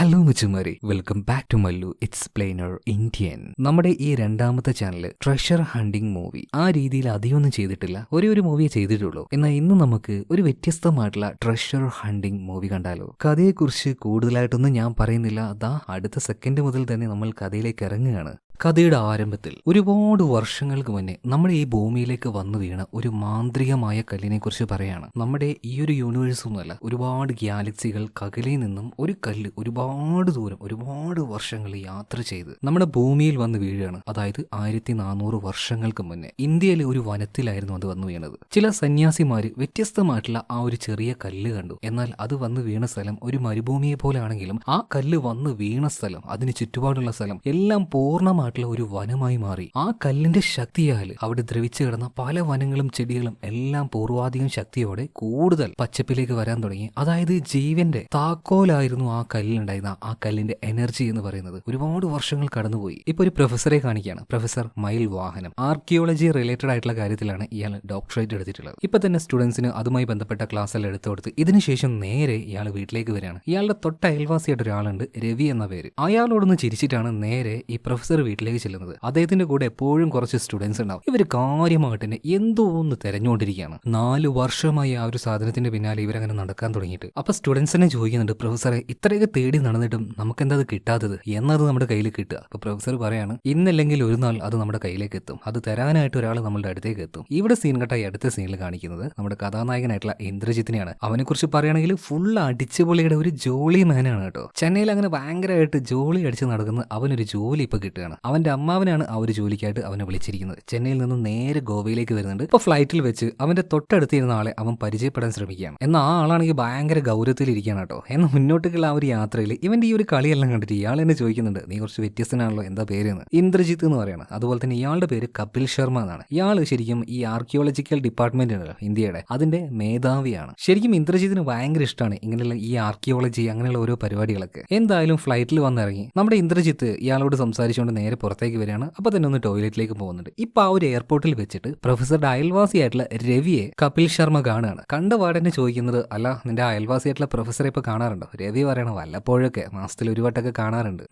Hello മിച്ചുമാരി welcome back to Mallu it's plainer Indian നമ്മുടെ ഈ രണ്ടാമത്തെ ചാനൽ ട്രഷർ ഹണ്ടിങ് മൂവി ആ രീതിയിൽ അധികമൊന്നും ചെയ്തിട്ടില്ല. ഒരേ ഒരു മൂവിയെ ചെയ്തിട്ടുള്ളൂ. എന്നാൽ ഇന്ന് നമുക്ക് ഒരു വ്യത്യസ്തമായിട്ടുള്ള ട്രഷർ ഹണ്ടിങ് മൂവി കണ്ടാലോ? കഥയെക്കുറിച്ച് കൂടുതലായിട്ടൊന്നും ഞാൻ പറയുന്നില്ല. അതാ അടുത്ത സെക്കൻഡ് മുതൽ തന്നെ നമ്മൾ കഥയിലേക്ക് ഇറങ്ങുകയാണ്. കഥയുടെ ആരംഭത്തിൽ ഒരുപാട് വർഷങ്ങൾക്ക് മുന്നേ നമ്മുടെ ഈ ഭൂമിയിലേക്ക് വന്നു വീണ ഒരു മാന്ത്രികമായ കല്ലിനെ കുറിച്ച് പറയാണ്. നമ്മുടെ ഈ ഒരു യൂണിവേഴ്സ് ഒന്നുമല്ല ഒരുപാട് ഗ്യാലക്സികൾ കകലിൽ നിന്നും ഒരു കല്ല് ഒരുപാട് ദൂരം ഒരുപാട് വർഷങ്ങൾ യാത്ര ചെയ്ത് നമ്മുടെ ഭൂമിയിൽ വന്ന് വീഴുകയാണ്. അതായത് ആയിരത്തി നാനൂറ് വർഷങ്ങൾക്ക് മുന്നേ ഇന്ത്യയിലെ ഒരു വനത്തിലായിരുന്നു അത് വന്നു വീണത്. ചില സന്യാസിമാര് വ്യത്യസ്തമായിട്ടുള്ള ആ ഒരു ചെറിയ കല്ല് കണ്ടു. എന്നാൽ അത് വന്ന് വീണ സ്ഥലം ഒരു മരുഭൂമിയെ പോലെ ആണെങ്കിലും ആ കല്ല് വന്ന് വീണ സ്ഥലം അതിന് ചുറ്റുപാടുള്ള സ്ഥലം എല്ലാം പൂർണമായിട്ടുള്ള ഒരു വനമായി മാറി. ആ കല്ലിന്റെ ശക്തിയാൽ അവിടെ ദ്രവിച്ചു കിടന്ന പല വനങ്ങളും ചെടികളും എല്ലാം പൂർവാധികം ശക്തിയോടെ കൂടുതൽ പച്ചപ്പിലേക്ക് വരാൻ തുടങ്ങി. അതായത് ജീവന്റെ താക്കോലായിരുന്നു ആ കല്ലിലുണ്ടായിരുന്ന ആ കല്ലിന്റെ എനർജി എന്ന് പറയുന്നത്. ഒരുപാട് വർഷങ്ങൾ കടന്നുപോയി. ഇപ്പൊ ഒരു പ്രൊഫസറെ കാണിക്കുകയാണ്. പ്രൊഫസർ മയിൽ വാഹനം. ആർക്കിയോളജി റിലേറ്റഡ് ആയിട്ടുള്ള കാര്യത്തിലാണ് ഇയാൾ ഡോക്ടറേറ്റ് എടുത്തിട്ടുള്ളത്. ഇപ്പൊ തന്നെ സ്റ്റുഡൻസിന് അതുമായി ബന്ധപ്പെട്ട ക്ലാസ്സെല്ലാം എടുത്തു കൊടുത്ത് ഇതിനുശേഷം നേരെ ഇയാൾ വീട്ടിലേക്ക് വരികയാണ്. ഇയാളുടെ തൊട്ട അയൽവാസിയായിട്ട് ഒരാളുണ്ട് രവി എന്ന പേര്. അയാളോടൊന്ന് ചിരിച്ചിട്ടാണ് നേരെ ഈ പ്രൊഫസർ വീട്ടിലേക്ക് ചെല്ലുന്നത്. അദ്ദേഹത്തിന്റെ കൂടെ എപ്പോഴും കുറച്ച് സ്റ്റുഡൻസ് ഉണ്ടാവും. ഇവർ കാര്യമായിട്ട് തന്നെ എന്തോ ഒന്ന് തെരഞ്ഞുകൊണ്ടിരിക്കുകയാണ്. നാല് വർഷമായി ആ ഒരു സാധനത്തിന്റെ പിന്നാലെ ഇവരങ്ങനെ നടക്കാൻ തുടങ്ങിയിട്ട്. അപ്പൊ സ്റ്റുഡൻസിനെ ചോദിക്കുന്നുണ്ട് പ്രൊഫസറെ ഇത്രയൊക്കെ തേടി നടന്നിട്ടും നമുക്ക് എന്താ അത് കിട്ടാത്തത്? എന്നത് നമ്മുടെ കയ്യിൽ കിട്ടുക. അപ്പൊ പ്രൊഫസർ പറയാണ് ഇന്നല്ലെങ്കിൽ ഒരു നാൾ അത് നമ്മുടെ കയ്യിലേക്ക് എത്തും. അത് തരാനായിട്ട് ഒരാൾ നമ്മളുടെ അടുത്തേക്ക് എത്തും. ഇവിടെ സീൻ കട്ടായി അടുത്ത സീനിൽ കാണിക്കുന്നത് നമ്മുടെ കഥാനായകനായിട്ടുള്ള ഇന്ദ്രജിത്തിനെയാണ്. അവനെ കുറിച്ച് പറയുകയാണെങ്കിൽ ഫുൾ അടിച്ചുപൊളിയുടെ ഒരു ജോളി മാനാണ് കേട്ടോ. ചെന്നൈയിൽ അങ്ങനെ ഭയങ്കരമായിട്ട് ജോളി അടിച്ച് നടക്കുന്ന അവനൊരു ജോലി ഇപ്പൊ കിട്ടുകയാണ്. അവന്റെ അമ്മാവനാണ് ആ ഒരു ജോലിക്കായിട്ട് അവനെ വിളിച്ചിരിക്കുന്നത്. ചെന്നൈയിൽ നിന്ന് നേരെ ഗോവയിലേക്ക് വരുന്നുണ്ട്. ഇപ്പോൾ ഫ്ലൈറ്റിൽ വെച്ച് അവന്റെ തൊട്ടടുത്തിരുന്ന ആളെ അവൻ പരിചയപ്പെടാൻ ശ്രമിക്കുകയാണ്. എന്നാൽ ആ ആളാണെങ്കിൽ ഭയങ്കര ഗൗരവത്തിൽ ഇരിക്കുകയാണ് കേട്ടോ. എന്നാൽ മുന്നോട്ടേക്കുള്ള ആ ഒരു യാത്രയിൽ ഇവന്റെ ഈ ഒരു കളിയെല്ലാം കണ്ടിട്ട് ഇയാൾ എന്നെ ചോദിക്കുന്നുണ്ട് നീ കുറച്ച് വ്യത്യസ്തനാണല്ലോ എന്താ പേര് എന്ന് ഇന്ദ്രജിത്ത് എന്ന് പറയുന്നത് അതുപോലെ തന്നെ ഇയാളുടെ പേര് കപിൽ ശർമ്മ എന്നാണ്. ഇയാൾ ശരിക്കും ഈ ആർക്കിയോളജിക്കൽ ഡിപ്പാർട്ട്മെന്റ് ഉണ്ടല്ലോ ഇന്ത്യയുടെ. അതിന്റെ മേധാവിയാണ്. ശരിക്കും ഇന്ദ്രജിത്തിന് ഭയങ്കര ഇഷ്ടമാണ് ഇങ്ങനെയുള്ള ഈ ആർക്കിയോളജി അങ്ങനെയുള്ള ഓരോ പരിപാടികളൊക്കെ. എന്തായാലും ഫ്ലൈറ്റിൽ വന്നിറങ്ങി. നമ്മുടെ ഇന്ദ്രജിത്ത് ഇയാളോട് സംസാരിച്ചുകൊണ്ട് നേരെ പുറത്തേക്ക് വരികയാണ്. അപ്പോൾ തന്നെ ഒന്ന് ടോയ്ലറ്റിലേക്ക് പോകുന്നുണ്ട്. ഇപ്പൊ ആ ഒരു എയർപോർട്ടിൽ വെച്ചിട്ട് പ്രൊഫസറുടെ അയൽവാസിയായിട്ടുള്ള രവിയെ കപിൽ ശർമ്മ കാണുകയാണ്. കണ്ട പാടന്നെ ചോദിക്കുന്നത് അല്ല നിന്റെ അയൽവാസിയായിട്ടുള്ള പ്രൊഫസറെ ഇപ്പൊ കാണാറുണ്ടോ? രവി പറയണം വല്ലപ്പോഴൊക്കെ മാസത്തിൽ ഒരു വട്ടമൊക്കെ കാണാറുണ്ട്.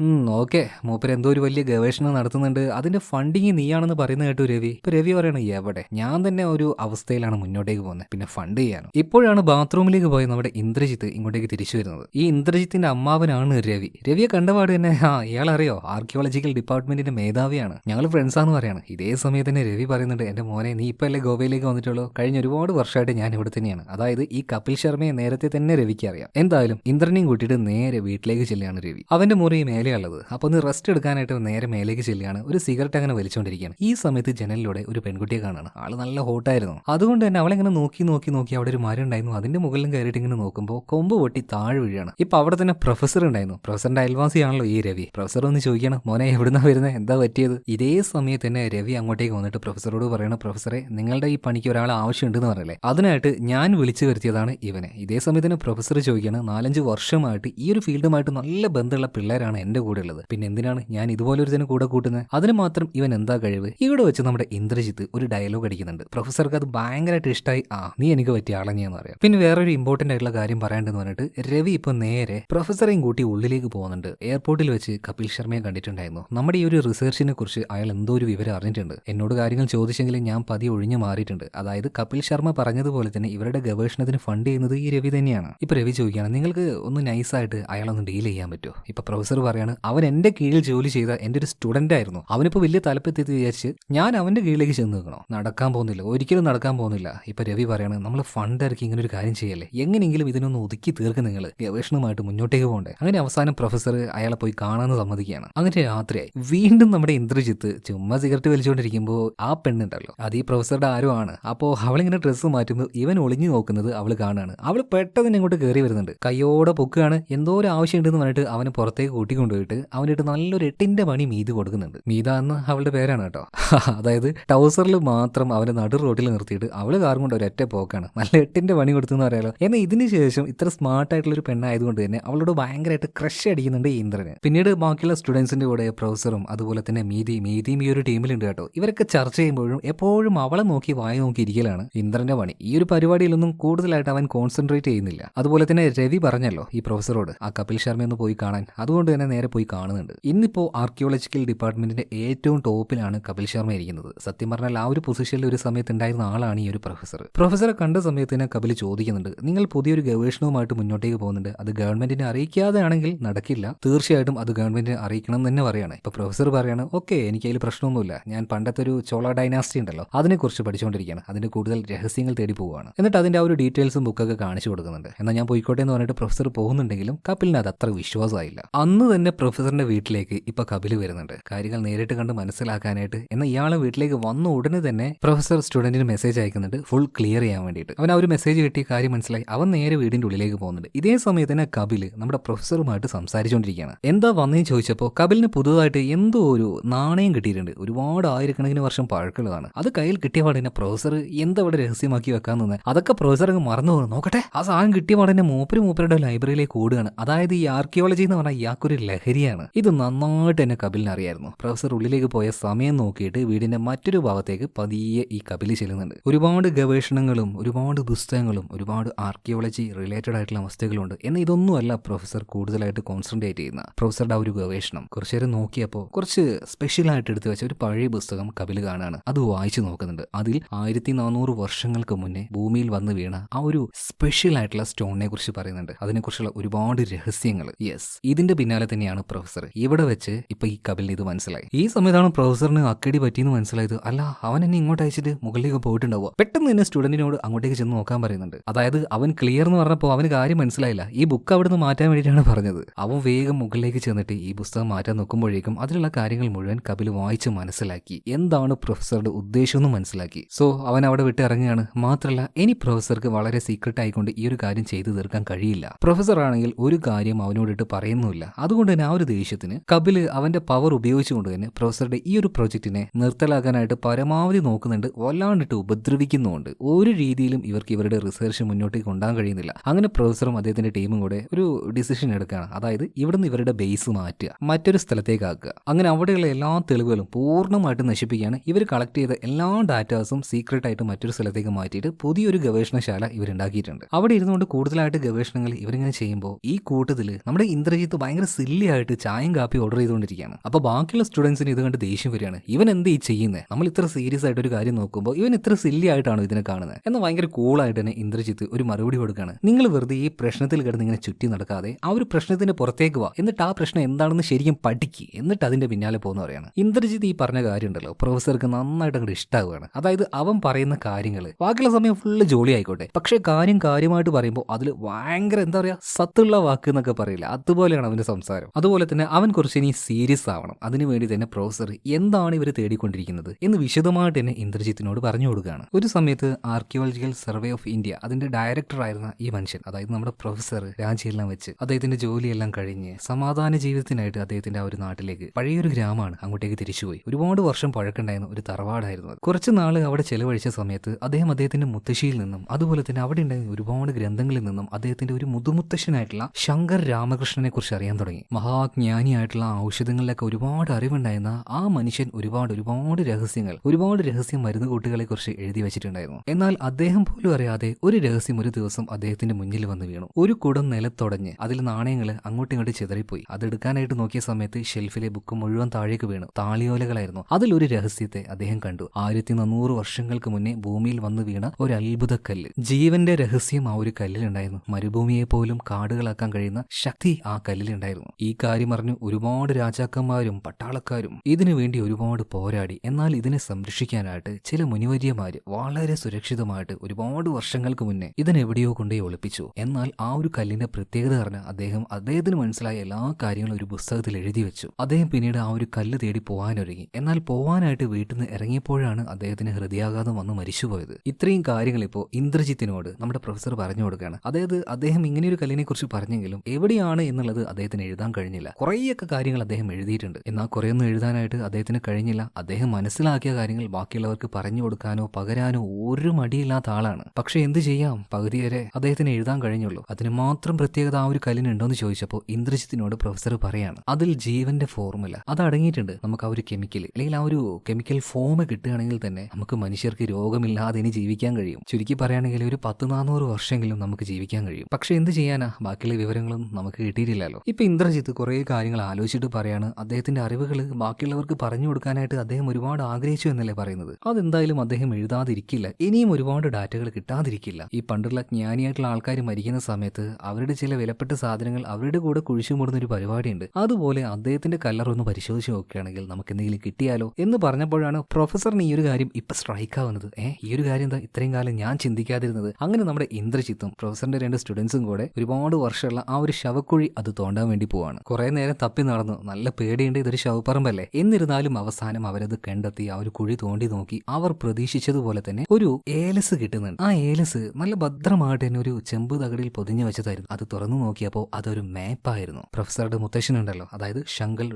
ഓക്കെ മൂപ്പര് എന്തോ ഒരു വലിയ ഗവേഷണം നടത്തുന്നുണ്ട്. അതിന്റെ ഫണ്ടിങ് നീയാണെന്ന് പറയുന്ന കേട്ടു രവി. ഇപ്പൊ രവി പറയണം എവിടെ? ഞാൻ തന്നെ ഒരു അവസ്ഥയിലാണ് മുന്നോട്ടേക്ക് പോകുന്നത്. പിന്നെ ഫണ്ട് ചെയ്യാനും? ഇപ്പോഴാണ് ബാത്റൂമിലേക്ക് പോയി നമ്മുടെ ഇന്ദ്രജിത്ത് ഇങ്ങോട്ടേക്ക് തിരിച്ചു വരുന്നത്. ഈ ഇന്ദ്രജിത്തിന്റെ അമ്മാവനാണ് രവി. രവിയെ കണ്ടപാട് തന്നെ ആ ഇയാളറിയോ? ആർക്കിയോളജിക്കൽ ഡിപ്പാർട്ട്മെന്റിന്റെ മേധാവിയാണ്. ഞങ്ങൾ ഫ്രണ്ട്സാന്ന് പറയാണ്. ഇതേ സമയത്ത് തന്നെ രവി പറയുന്നുണ്ട് എന്റെ മോനെ നീ ഇപ്പൊ അല്ലേ ഗോവയിലേക്ക് വന്നിട്ടുള്ളൂ? കഴിഞ്ഞ ഒരുപാട് വർഷമായിട്ട് ഞാൻ ഇവിടെ തന്നെയാണ്. അതായത് ഈ കപിൽ ശർമ്മയെ നേരത്തെ തന്നെ രവിക്ക് അറിയാം. എന്തായാലും ഇന്ദ്രനെയും കൂട്ടിയിട്ട് നേരെ വീട്ടിലേക്ക് ചെല്ലുകയാണ് രവി. അവന്റെ മുറി മേലെയുള്ളത്. അപ്പൊ ഒന്ന് റെസ്റ്റ് എടുക്കാനായിട്ട് നേരെ മേലേക്ക് ചെല്ലുകയാണ്. ഒരു സിഗരറ്റ് അങ്ങനെ വലിച്ചുകൊണ്ടിരിക്കുകയാണ് ഈ സമയത്ത് ജനലിലൂടെ ഒരു പെൺകുട്ടിയെ കാണാണ്. ആൾ നല്ല ഹോട്ടായിരുന്നു അതുകൊണ്ട് തന്നെ അവളിങ്ങനെ നോക്കി നോക്കി നോക്കി അവിടെ ഒരു മരം ഉണ്ടായിരുന്നു. അതിന്റെ മുകളിലും കയറിയിട്ട് ഇങ്ങനെ നോക്കുമ്പോൾ കൊമ്പ് പൊട്ടി താഴെ വീഴാണ്. ഇപ്പൊ അവിടെ തന്നെ പ്രൊഫസർ ഉണ്ടായിരുന്നു. പ്രൊഫസറിന്റെ അയൽവാസിയാണല്ലോ ഈ രവി. പ്രൊഫസർ ഒന്ന് ചോദിക്കണം മോനെ എവിടുന്നാ വരുന്നത്? എന്താ പറ്റിയത്? ഇതേ സമയത്ത് തന്നെ രവി അങ്ങോട്ടേക്ക് വന്നിട്ട് പ്രൊഫസറോട് പറയണ പ്രൊഫസറെ നിങ്ങളുടെ ഈ പണിക്ക് ഒരാൾ ആവശ്യമുണ്ടെന്ന് പറയല്ലേ? അതിനായിട്ട് ഞാൻ വിളിച്ചു വരുത്തിയതാണ് ഇവനെ. ഇതേ സമയത്ത് തന്നെ പ്രൊഫസർ ചോദിക്കുകയാണ് നാലഞ്ച് വർഷമായിട്ട് ഈ ഒരു ഫീൽഡുമായിട്ട് നല്ല ബന്ധമുള്ള പിള്ളേരാണ് എന്റെ കൂടെ ഉള്ളത്. പിന്നെ എന്തിനാണ് ഞാൻ ഇതുപോലെ ഒരു കൂടെ കൂട്ടുന്നത്? അതിന് മാത്രം ഇവൻ എന്താ കഴിവ്? ഇവിടെ വെച്ച് നമ്മുടെ ഇന്ദ്രജിത്ത് ഒരു ഡയലോഗ് അടിക്കുന്നുണ്ട്. പ്രൊഫസർക്ക് അത് ഭയങ്കരമായിട്ട് ഇഷ്ടമായി ആ നീ എനിക്ക് പറ്റിയ ആളഞ്ഞെന്ന് പറയാം. പിന്നെ വേറൊരു ഇമ്പോർട്ടന്റ് ആയിട്ടുള്ള കാര്യം പറയേണ്ടതെന്ന് പറഞ്ഞിട്ട് രവി ഇപ്പൊ നേരെ പ്രൊഫസറെയും കൂട്ടി ഉള്ളിലേക്ക് പോകുന്നുണ്ട്. എയർപോർട്ടിൽ വെച്ച് കപിൽ ശർമ്മയെ കണ്ടിട്ടുണ്ടായിരുന്നു. നമ്മുടെ ഈ ഒരു റിസർച്ചിനെ കുറിച്ച് അയാൾ എന്തോ ഒരു വിവരം അറിഞ്ഞിട്ടുണ്ട്. എന്നോട് കാര്യങ്ങൾ ചോദിച്ചെങ്കിലും ഞാൻ പതി ഒഴിഞ്ഞു മാറിയിട്ടുണ്ട്. അതായത് കപിൽ ശർമ്മ പറഞ്ഞതുപോലെ തന്നെ ഇവരുടെ ഗവേഷണത്തിന് ഫണ്ട് ചെയ്യുന്നത് ഈ രവി തന്നെയാണ്. ഇപ്പൊ രവി ചോദിക്കുകയാണ് നിങ്ങൾക്ക് ഒന്ന് നൈസായിട്ട് അയാളൊന്ന് ഡീൽ ചെയ്യാൻ പറ്റുമോ? ഇപ്പൊ പ്രൊഫസർ പറയാണ് അവൻ എന്റെ കീഴിൽ ജോലി ചെയ്ത എന്റെ ഒരു സ്റ്റുഡന്റ് ആയിരുന്നു. അവനിപ്പോ വലിയ തലപ്പെത്തി വിചാരിച്ച് ഞാൻ അവന്റെ കീഴിലേക്ക് ചെന്ന് നിൽക്കണോ? നടക്കാൻ പോകുന്നില്ല. ഒരിക്കലും നടക്കാൻ പോകുന്നില്ല. ഇപ്പൊ രവി പറയാണ് നമ്മൾ ഫണ്ട് ഇറക്കി ഇങ്ങനെ ഒരു കാര്യം ചെയ്യല്ലേ? എങ്ങനെയെങ്കിലും ഇതിനൊന്ന് ഒതുക്കി തീർക്കും നിങ്ങൾ ഗവേഷണമായിട്ട് മുന്നോട്ടേക്ക് പോകണ്ടേ? അങ്ങനെ അവസാനം പ്രൊഫസർ അയാളെ പോയി കാണാൻ സമ്മതിക്കുകയാണ്. അങ്ങനെ രാത്രിയായി. വീണ്ടും നമ്മുടെ ഇന്ദ്രജിത്ത് ചുമ്മാ സിഗരറ്റ് വലിച്ചുകൊണ്ടിരിക്കുമ്പോൾ ആ പെണ്ണുണ്ടല്ലോ. അത് ഈ പ്രൊഫസറുടെ ആരോ ആണ് അപ്പോൾ അവളിങ്ങനെ ഡ്രസ്സ് മാറ്റുമ്പോൾ ഇവൻ ഒളിഞ്ഞു നോക്കുന്നത് അവൾ കാണാണ്. അവൾ പെട്ടെന്ന് ഇങ്ങോട്ട് കയറി വരുന്നുണ്ട്. കയ്യോടെ പൊക്കുകയാണ്. എന്തോ ഒരു ആവശ്യമുണ്ടെന്ന് പറഞ്ഞിട്ട് അവന് പുറത്തേക്ക് കൂട്ടിക്കൊണ്ടുപോയിട്ട് അവനിട്ട് നല്ലൊരു എട്ടിന്റെ പണി മീത് കൊടുക്കുന്നുണ്ട്. മീത എന്ന് അവളുടെ പേരാണ് കേട്ടോ. അതായത് ടൗസറിൽ മാത്രം അവനെ നടു റോഡിൽ നിർത്തിയിട്ട് അവൾ കാറും കൊണ്ട് ഒരൊറ്റ പോക്കാണ്. നല്ല എട്ടിന്റെ പണി കൊടുത്തെന്ന് പറയാലോ. എന്നാൽ ഇതിന് ശേഷം ഇത്ര സ്മാർട്ട് ആയിട്ടുള്ള ഒരു പെണ്ണായതുകൊണ്ട് തന്നെ അവളോട് ഭയങ്കരമായിട്ട് ക്രഷ് അടിക്കുന്നുണ്ട് ഇന്ദ്രന്. പിന്നീട് ബാക്കിയുള്ള സ്റ്റുഡൻസിന്റെ കൂടെ പ്രൊഫസറും അതുപോലെ തന്നെ മീതി മീതിയും ഈ ഒരു ടീമിലുണ്ട് കേട്ടോ. ഇവരൊക്കെ ചർച്ച ചെയ്യുമ്പോഴും എപ്പോഴും അവളെ നോക്കി വായ നോക്കി ഇരിക്കലാണ് ഇന്ദ്രന്റെ പണി. ഈ ഒരു പരിപാടിയിലൊന്നും കൂടുതലായിട്ട് അവൻ കോൺസെൻട്രേറ്റ് ചെയ്യുന്നില്ല. അതുപോലെ തന്നെ രവി പറഞ്ഞല്ലോ ഈ പ്രൊഫസറോട് ആ കപിൽ ശർമ്മ ഒന്ന് പോയി കാണാൻ. അതുകൊണ്ട് തന്നെ നേരെ പോയി കാണുന്നുണ്ട്. ഇന്നിപ്പോ ആർക്കിയോളജിക്കൽ ഡിപ്പാർട്ട്മെന്റിന്റെ ഏറ്റവും ടോപ്പിലാണ് കപിൽ ശർമ്മ ഇരിക്കുന്നത്. സത്യം പറഞ്ഞാൽ ആ ഒരു പൊസിഷനിൽ ഒരു സമയത്ത് ഉണ്ടായിരുന്ന ആളാണ് ഈ ഒരു പ്രൊഫസർ. പ്രൊഫസറെ കണ്ട സമയത്ത് തന്നെ കപിൽ ചോദിക്കുന്നുണ്ട് നിങ്ങൾ പുതിയൊരു ഗവേഷണവുമായിട്ട് മുന്നോട്ടേക്ക് പോകുന്നുണ്ട്. അത് ഗവൺമെന്റിനെ അറിയിക്കാതെ ആണെങ്കിൽ നടക്കില്ല. തീർച്ചയായിട്ടും അത് ഗവൺമെന്റിനെ അറിയിക്കണം എന്ന് തന്നെ പറയാണ്. ഇപ്പൊ പ്രൊഫസർ പറയാണ് ഓക്കെ എനിക്ക് അതിൽ പ്രശ്നമൊന്നുമില്ല. ഞാൻ പണ്ടത്തെ ഒരു ചോള ഡൈനാസ്റ്റി ഉണ്ടല്ലോ അതിനെക്കുറിച്ച് പഠിച്ചുകൊണ്ടിരിക്കുകയാണ്. അതിന്റെ കൂടുതൽ രഹസ്യങ്ങൾ തേടി പോവുകയാണ്. എന്നിട്ട് അതിന്റെ ആ ഒരു ഡീറ്റെയിൽസും ബുക്കൊക്കെ കാണിച്ചു കൊടുക്കുന്നുണ്ട്. എന്നാൽ ഞാൻ പോയിക്കോട്ടെ എന്ന് പറഞ്ഞിട്ട് പ്രൊഫസർ പോകുന്നുണ്ടെങ്കിലും കപിലിന് അത് അത്ര വിശ്വാസമായില്ല. അന്ന് തന്നെ പ്രൊഫസറിന്റെ വീട്ടിലേക്ക് ഇപ്പൊ കപിൽ വരുന്നുണ്ട്. കാര്യങ്ങൾ നേരിട്ട് കണ്ട് മനസ്സിലാക്കാനായിട്ട് എന്നാൽ ഇയാളെ വീട്ടിലേക്ക് വന്ന ഉടനെ തന്നെ പ്രൊഫസർ സ്റ്റുഡന്റിന് മെസ്സേജ് അയക്കുന്നുണ്ട് ഫുൾ ക്ലിയർ ചെയ്യാൻ വേണ്ടിയിട്ട്. അവൻ ആ ഒരു മെസ്സേജ് കിട്ടിയ കാര്യം മനസ്സിലായി. അവൻ നേരെ വീടിന്റെ ഉള്ളിലേക്ക് പോകുന്നുണ്ട്. ഇതേ സമയത്ത് തന്നെ കപിൽ നമ്മുടെ പ്രൊഫസറുമായിട്ട് സംസാരിച്ചുകൊണ്ടിരിക്കുകയാണ്. എന്താ വന്നതെന്ന് ചോദിച്ചപ്പോൾ കപിലിന് പുതുതായിട്ട് എന്തോ ഒരു നാണയം കിട്ടിയിട്ടുണ്ട്. ഒരുപാട് ആയിരക്കണക്കിന് വർഷം പഴക്കമുള്ളതാണ്. അത് കയ്യിൽ കിട്ടിയ പാടിനെ പ്രൊഫസർ എന്താ ഇവിടെ രഹസ്യമാക്കി വെക്കാൻ നിന്ന് അതൊക്കെ പ്രൊഫസർ അങ്ങ് മറന്നു പോകുന്നു. നോക്കട്ടെ. ആ സാധനം കിട്ടിയ പാടിനെ മൂപ്പര് മൂപ്പരുടെ ലൈബ്രറിയിലേക്ക് ഓടുകയാണ്. അതായത് ഈ ആർക്കിയോളജി എന്ന് പറഞ്ഞാൽ ഇയാൾക്കൊരു ലഹരിയാണ്. ഇത് നന്നായിട്ട് എന്നെ കപിലിന് അറിയായിരുന്നു. പ്രൊഫസർ ഉള്ളിലേക്ക് പോയ സമയം നോക്കിയിട്ട് വീടിന്റെ മറ്റൊരു ഭാഗത്തേക്ക് പതിയെ ഈ കപിൽ ചെല്ലുന്നുണ്ട്. ഒരുപാട് ഗവേഷണങ്ങളും ഒരുപാട് പുസ്തകങ്ങളും ഒരുപാട് ആർക്കിയോളജി റിലേറ്റഡ് ആയിട്ടുള്ള വസ്തുക്കളുണ്ട്. എന്നാൽ ഇതൊന്നുമല്ല പ്രൊഫസർ കൂടുതലായിട്ട് കോൺസെൻട്രേറ്റ് ചെയ്യുന്ന. പ്രൊഫസറുടെ ആ ഒരു ഗവേഷണം. കുറച്ചേരം നോക്കിയപ്പോൾ കുറച്ച് സ്പെഷ്യൽ ആയിട്ട് എടുത്തു വെച്ച ഒരു പഴയ പുസ്തകം കപിൽ കാണാണ്. അത് വായിച്ചു നോക്കുന്നുണ്ട്. അതിൽ ആയിരത്തി നാനൂറ് വർഷങ്ങൾക്ക് മുന്നേ ഭൂമിയിൽ വന്ന് വീണ ആ ഒരു സ്പെഷ്യൽ ആയിട്ടുള്ള സ്റ്റോണിനെ കുറിച്ച് പറയുന്നുണ്ട്. അതിനെക്കുറിച്ചുള്ള ഒരുപാട് രഹസ്യങ്ങൾ യെസ് ഇതിന്റെ പിന്നാലെ തന്നെയാണ് പ്രൊഫസർ ഇവിടെ വെച്ച് ഇപ്പൊ ഈ കപിലിന് ഇത് മനസ്സിലായി. ഈ സമയത്താണ് പ്രൊഫസറിന് അക്കടി പറ്റിയെന്ന് മനസ്സിലായത്. അല്ല അവൻ എന്നെ ഇങ്ങോട്ട് അയച്ചിട്ട് മുകളിലേക്ക് പോയിട്ടുണ്ടാവുക. പെട്ടെന്ന് തന്നെ സ്റ്റുഡന്റിനോട് അങ്ങോട്ടേക്ക് ചെന്ന് നോക്കാൻ പറയുന്നുണ്ട്. അതായത് അവൻ ക്ലിയർ എന്ന് പറഞ്ഞപ്പോൾ അവന് കാര്യം മനസ്സിലായില്ല. ഈ ബുക്ക് അവിടുന്ന് മാറ്റാൻ വേണ്ടിയിട്ടാണ് പറഞ്ഞത്. അവൻ വേഗം മുകളിലേക്ക് ചെന്നിട്ട് ഈ പുസ്തകം മാറ്റാൻ നോക്കുമ്പോഴേക്കും അതിലുള്ള കാര്യങ്ങൾ മുഴുവൻ കപിൽ വായിച്ച് മനസ്സിലാക്കി. എന്താണ് പ്രൊഫസറുടെ ഉദ്ദേശം എന്ന് മനസ്സിലാക്കി. സോ അവൻ അവിടെ വിട്ട് ഇറങ്ങുകയാണ്. മാത്രമല്ല ഇനി പ്രൊഫസർക്ക് വളരെ സീക്രട്ട് ആയിക്കൊണ്ട് ഈ ഒരു കാര്യം ചെയ്തു തീർക്കാൻ കഴിയില്ല. പ്രൊഫസർ ആണെങ്കിൽ ഒരു കാര്യം അവനോടിട്ട് പറയുന്നുമില്ല. അതുകൊണ്ട് തന്നെ ആ ഒരു ദേഷ്യത്തിന് കപിൽ അവന്റെ പവർ ഉപയോഗിച്ചുകൊണ്ട് തന്നെ പ്രൊഫസറുടെ ഈ ഒരു പ്രൊജക്റ്റിനെ നിർത്തലാക്കാനായിട്ട് പരമാവധി നോക്കുന്നുണ്ട്. വല്ലാണ്ടിട്ട് ഉപദ്രവിക്കുന്നുണ്ട് ഒരു രീതിയിലും ഇവർക്ക് ഇവരുടെ റിസർച്ച് മുന്നോട്ടേക്ക് കൊണ്ടുപോകാൻ കഴിയുന്നില്ല. അങ്ങനെ പ്രൊഫസറും അദ്ദേഹത്തിന്റെ ടീമും കൂടെ ഒരു ഡിസിഷൻ എടുക്കുകയാണ്. അതായത് ഇവിടുന്ന് ഇവരുടെ ബേസ് മാറ്റുക. മറ്റൊരു സ്ഥലത്തേക്ക് ആക്കുക. അങ്ങനെ അവിടെയുള്ള എല്ലാ തെളിവുകളും പൂർണമായിട്ട് നശിപ്പിക്കുകയാണ്. ഇവർ കളക്ട് ചെയ്ത എല്ലാ ഡാറ്റാസും സീക്രട്ട് ആയിട്ട് മറ്റൊരു സ്ഥലത്തേക്ക് മാറ്റിയിട്ട് പുതിയൊരു ഗവേഷണശാല ഇവരുണ്ടാക്കിയിട്ടുണ്ട്. അവിടെ ഇരുന്നുകൊണ്ട് കൂടുതലായിട്ട് ഗവേഷണങ്ങൾ ഇവരിങ്ങനെ ചെയ്യുമ്പോൾ ഈ കൂട്ടത്തിൽ നമ്മുടെ ഇന്ദ്രജിത്ത് ഭയങ്കര സില്ലിയായിട്ട് ചായയും കാപ്പി ഓർഡർ ചെയ്തുകൊണ്ടിരിക്കുകയാണ്. അപ്പോൾ ബാക്കിയുള്ള സ്റ്റുഡൻസിന് ഇത് കണ്ട് ദേഷ്യം വരികയാണ്. ഇവൻ എന്ത് ഈ ചെയ്യുന്നത് നമ്മൾ ഇത്ര സീരിയസ് ആയിട്ട് ഒരു കാര്യം നോക്കുമ്പോൾ ഇവൻ ഇത്ര സില്ലി ആയിട്ടാണോ ഇതിനെ കാണുന്നത് എന്ന് ഭയങ്കര കൂളായിട്ട് തന്നെ ഇന്ദ്രജിത്ത് ഒരു മറുപടി കൊടുക്കുകയാണ്. നിങ്ങൾ വെറുതെ ഈ പ്രശ്നത്തിൽ കിടന്ന് ഇങ്ങനെ ചുറ്റി നടക്കാതെ ആ ഒരു പ്രശ്നത്തിന്റെ പുറത്തേക്ക് വാ. എന്നിട്ട് ആ പ്രശ്നം എന്താണെന്ന് ശരിക്കും പഠിക്കുക എന്നിട്ട് അതിന്റെ പിന്നാലെ പോകുന്ന പറയാണ് ഇന്ദ്രജിത് ഈ പറഞ്ഞ കാര്യമുണ്ടല്ലോ പ്രൊഫസർക്ക് നന്നായിട്ട് അങ്ങോട്ട് ഇഷ്ടമാവുകയാണ് അതായത് അവൻ പറയുന്ന കാര്യങ്ങൾ ബാക്കിയുള്ള സമയം ഫുള്ള് ജോലി ആയിക്കോട്ടെ പക്ഷേ കാര്യം കാര്യമായിട്ട് പറയുമ്പോൾ അതിൽ ഭയങ്കര എന്താ പറയുക സത്തുള്ള വാക്ക് എന്നൊക്കെ പറയില്ല അതുപോലെയാണ് അവന്റെ സംസാരം. അതുപോലെ തന്നെ അവൻ കുറച്ച് ഇനി സീരിയസ് ആവണം. അതിനു വേണ്ടി തന്നെ പ്രൊഫസർ എന്താണ് ഇവർ തേടിക്കൊണ്ടിരിക്കുന്നത് എന്ന് വിശദമായിട്ട് തന്നെ ഇന്ദ്രജിത്തിനോട് പറഞ്ഞു കൊടുക്കുകയാണ്. ഒരു സമയത്ത് ആർക്കിയോളജിക്കൽ സർവേ ഓഫ് ഇന്ത്യ അതിന്റെ ഡയറക്ടർ ആയിരുന്ന ഈ മനുഷ്യൻ അതായത് നമ്മുടെ പ്രൊഫസർ രാജിയെല്ലാം വെച്ച് അദ്ദേഹത്തിന്റെ ജോലിയെല്ലാം കഴിഞ്ഞ് സമാധാന ജീവിതത്തിനായിട്ട് അദ്ദേഹത്തിന്റെ ആ ഒരു നാട്ടിലേക്ക് പഴയൊരു ഗ്രാമമാണ്. അങ്ങോട്ടേക്ക് തിരിച്ചുപോയി. ഒരുപാട് വർഷം പഴക്കുണ്ടായിരുന്ന ഒരു തറവാടായിരുന്നു കുറച്ച് നാൾ അവിടെ ചെലവഴിച്ച സമയത്ത് അദ്ദേഹം അദ്ദേഹത്തിന്റെ മുത്തശ്ശിയിൽ നിന്നും അതുപോലെ തന്നെ അവിടെ ഉണ്ടായിരുന്ന ഒരുപാട് ഗ്രന്ഥങ്ങളിൽ നിന്നും അദ്ദേഹത്തിന്റെ ഒരു മുതുമുത്തശ്ശനായിട്ടുള്ള ശങ്കർ രാമകൃഷ്ണനെ കുറിച്ച് അറിയാൻ തുടങ്ങി. മഹാജ്ഞാനിയായിട്ടുള്ള ഔഷധങ്ങളിലൊക്കെ ഒരുപാട് അറിവുണ്ടായിരുന്ന ആ മനുഷ്യൻ ഒരുപാട് ഒരുപാട് രഹസ്യങ്ങൾ ഒരുപാട് രഹസ്യ മരുന്ന് കൂട്ടുകളെ കുറിച്ച് എഴുതി വെച്ചിട്ടുണ്ടായിരുന്നു. എന്നാൽ അദ്ദേഹം പോലും അറിയാതെ ഒരു രഹസ്യം ഒരു ദിവസം അദ്ദേഹത്തിന്റെ മുന്നിൽ വന്ന് വീണു. ഒരു കുടം നിലത്തൊടഞ്ഞ് അതിൽ നാണയങ്ങൾ അങ്ങോട്ടും ഇങ്ങോട്ടും ചിതറിപ്പോയി. അതെടുക്കാനായിട്ട് നോക്കിയ സമയത്ത് ഷെൽഫിലെ ബുക്ക് മുഴുവൻ താഴേക്ക് വീണു. താളിയോലകളായിരുന്നു. അതിലൊരു രഹസ്യത്തെ അദ്ദേഹം കണ്ടു. ആയിരത്തി നാനൂറ് വർഷങ്ങൾക്ക് മുന്നേ ഭൂമിയിൽ വന്നു വീണ ഒരു അത്ഭുത കല്ല് ജീവന്റെ രഹസ്യം ആ ഒരു കല്ലിലുണ്ടായിരുന്നു മരുഭൂമിയെ പോലും കാടുകളാക്കാൻ കഴിയുന്ന ശക്തി ആ കല്ലിലുണ്ടായിരുന്നു ഈ കാര്യം അറിഞ്ഞു ഒരുപാട് രാജാക്കന്മാരും പട്ടാളക്കാരും ഇതിനു വേണ്ടി ഒരുപാട് പോരാടി. എന്നാൽ ഇതിനെ സംരക്ഷിക്കാനായിട്ട് ചില മുനിവര്യമാര് വളരെ സുരക്ഷിതമായിട്ട് ഒരുപാട് വർഷങ്ങൾക്ക് മുന്നേ ഇതിനെവിടെയോ കൊണ്ടേ ഒളിപ്പിച്ചു. എന്നാൽ ആ ഒരു കല്ലിന്റെ പ്രത്യേകത പറഞ്ഞ അദ്ദേഹം അദ്ദേഹത്തിന് മനസ്സിലായ എല്ലാ കാര്യങ്ങളും ഒരു പുസ്തകത്തിൽ എഴുതി വെച്ചു. അദ്ദേഹം ആ ഒരു കല്ല് തേടി പോകാനൊരുങ്ങി. എന്നാൽ പോവാനായിട്ട് വീട്ടിൽ നിന്ന് ഇറങ്ങിയപ്പോഴാണ് അദ്ദേഹത്തിന് ഹൃദയാഘാതം വന്ന് മരിച്ചുപോയത്. ഇത്രയും കാര്യങ്ങൾ ഇപ്പോൾ ഇന്ദ്രജിത്തിനോട് നമ്മുടെ പ്രൊഫസർ പറഞ്ഞു കൊടുക്കുകയാണ്. അതായത് അദ്ദേഹം ഇങ്ങനെയൊരു കല്ലിനെ കുറിച്ച് പറഞ്ഞെങ്കിലും എവിടെയാണ് എന്നുള്ളത് അദ്ദേഹത്തിന് എഴുതാൻ കഴിഞ്ഞില്ല. കുറേയൊക്കെ കാര്യങ്ങൾ അദ്ദേഹം എഴുതിയിട്ടുണ്ട്. എന്നാൽ കുറേയൊന്നും എഴുതാനായിട്ട് അദ്ദേഹത്തിന് കഴിഞ്ഞില്ല. അദ്ദേഹം മനസ്സിലാക്കിയ കാര്യങ്ങൾ ബാക്കിയുള്ളവർക്ക് പറഞ്ഞു കൊടുക്കാനോ പകരാനോ ഒരു മടിയില്ലാത്ത ആളാണ്. പക്ഷെ എന്ത് ചെയ്യാം? പകുതി വരെ അദ്ദേഹത്തിന് എഴുതാൻ കഴിഞ്ഞുള്ളൂ. അതിന് മാത്രം പ്രത്യേകത ആ ഒരു കല്ലിനുണ്ടോ എന്ന് ചോദിച്ചപ്പോൾ ഇന്ദ്രജിത്തിനോട് പ്രൊഫസർ പറയാണ്. അതിൽ ജീവന്റെ ഫോർമുല. അത് അടങ്ങിയിട്ടുണ്ട്. നമുക്ക് ആ ഒരു കെമിക്കൽ അല്ലെങ്കിൽ ആ ഒരു കെമിക്കൽ ഫോം കിട്ടുകയാണെങ്കിൽ തന്നെ നമുക്ക് മനുഷ്യർക്ക് രോഗമില്ലാതെ ഇനി ജീവിക്കാൻ കഴിയും. ചുരുക്കി പറയുകയാണെങ്കിൽ ഒരു പത്ത് നാനൂറ് വർഷമെങ്കിലും നമുക്ക് ജീവിക്കാൻ കഴിയും. പക്ഷെ എന്ത് ചെയ്യാനാ? ബാക്കിയുള്ള വിവരങ്ങളും നമുക്ക് കിട്ടിയിട്ടില്ലല്ലോ. ഇപ്പൊ ഇന്ദ്രജിത്ത് കുറെ കാര്യങ്ങൾ ആലോചിച്ചിട്ട് പറയാണ്. അദ്ദേഹത്തിന്റെ അറിവുകൾ ബാക്കിയുള്ളവർക്ക് പറഞ്ഞു കൊടുക്കാനായിട്ട് അദ്ദേഹം ഒരുപാട് ആഗ്രഹിച്ചു എന്നല്ലേ പറയുന്നത്. അതെന്തായാലും അദ്ദേഹം എഴുതാതിരിക്കില്ല. ഇനിയും ഒരുപാട് ഡാറ്റകൾ കിട്ടാതിരിക്കില്ല. ഈ പണ്ടുള്ള ജ്ഞാനിയായിട്ടുള്ള ആൾക്കാർ മരിക്കുന്ന സമയത്ത് അവരുടെ ചില വിലപ്പെട്ട സാധനങ്ങൾ അവരുടെ കൂടെ കുഴിച്ചു മൂടുന്ന ഒരു പരിപാടിയുണ്ട്. അതുപോലെ അദ്ദേഹത്തിന്റെ കല്ലർ ഒന്ന് പരിശോധിച്ച് നോക്കുകയാണെങ്കിൽ നമുക്ക് എന്തെങ്കിലും കിട്ടിയാലോ എന്ന് പറഞ്ഞപ്പോഴാണ് പ്രൊഫസറിന് ഈ ഒരു കാര്യം ഇപ്പൊ സ്ട്രൈക്ക് ആവുന്നത് ഏഹ് ഈ ഒരു കാര്യം എന്താ ഇത്രയും കാലം ഞാൻ ചിന്തിക്കാതിരുന്നത്? അങ്ങനെ നമ്മുടെ ഇന്ദ്രജിത്തും പ്രൊഫസറിന്റെ രണ്ട് സ്റ്റുഡൻസും കൂടെ ഒരുപാട് വർഷമുള്ള ആ ഒരു ശവക്കുഴി അത് തോണ്ടാൻ വേണ്ടി പോവാണ്. കുറെ നേരം തപ്പി നടന്നു. നല്ല പേടിയുണ്ട് ഇതൊരു ശവപ്പറമ്പല്ലേ? എന്നിരുന്നാലും അവസാനം അവരത് കണ്ടെത്തി ആ ഒരു കുഴി തോണ്ടി നോക്കി അവർ പ്രതീക്ഷിച്ചതുപോലെ തന്നെ ഒരു ഏലസ് കിട്ടുന്നുണ്ട്. ആ ഏലസ് നല്ല ഭദ്രമായിട്ട് തന്നെ ഒരു ചെമ്പ് തകടിൽ പൊതിഞ്ഞു വെച്ചതായിരുന്നു. അത് തുറന്നു നോക്കിയപ്പോൾ അതൊരു മാപ്പായിരുന്നു. പ്രൊഫസറുടെ മുത്തശ്ശനുണ്ടല്ലോ. അതായത് ശങ്കൽ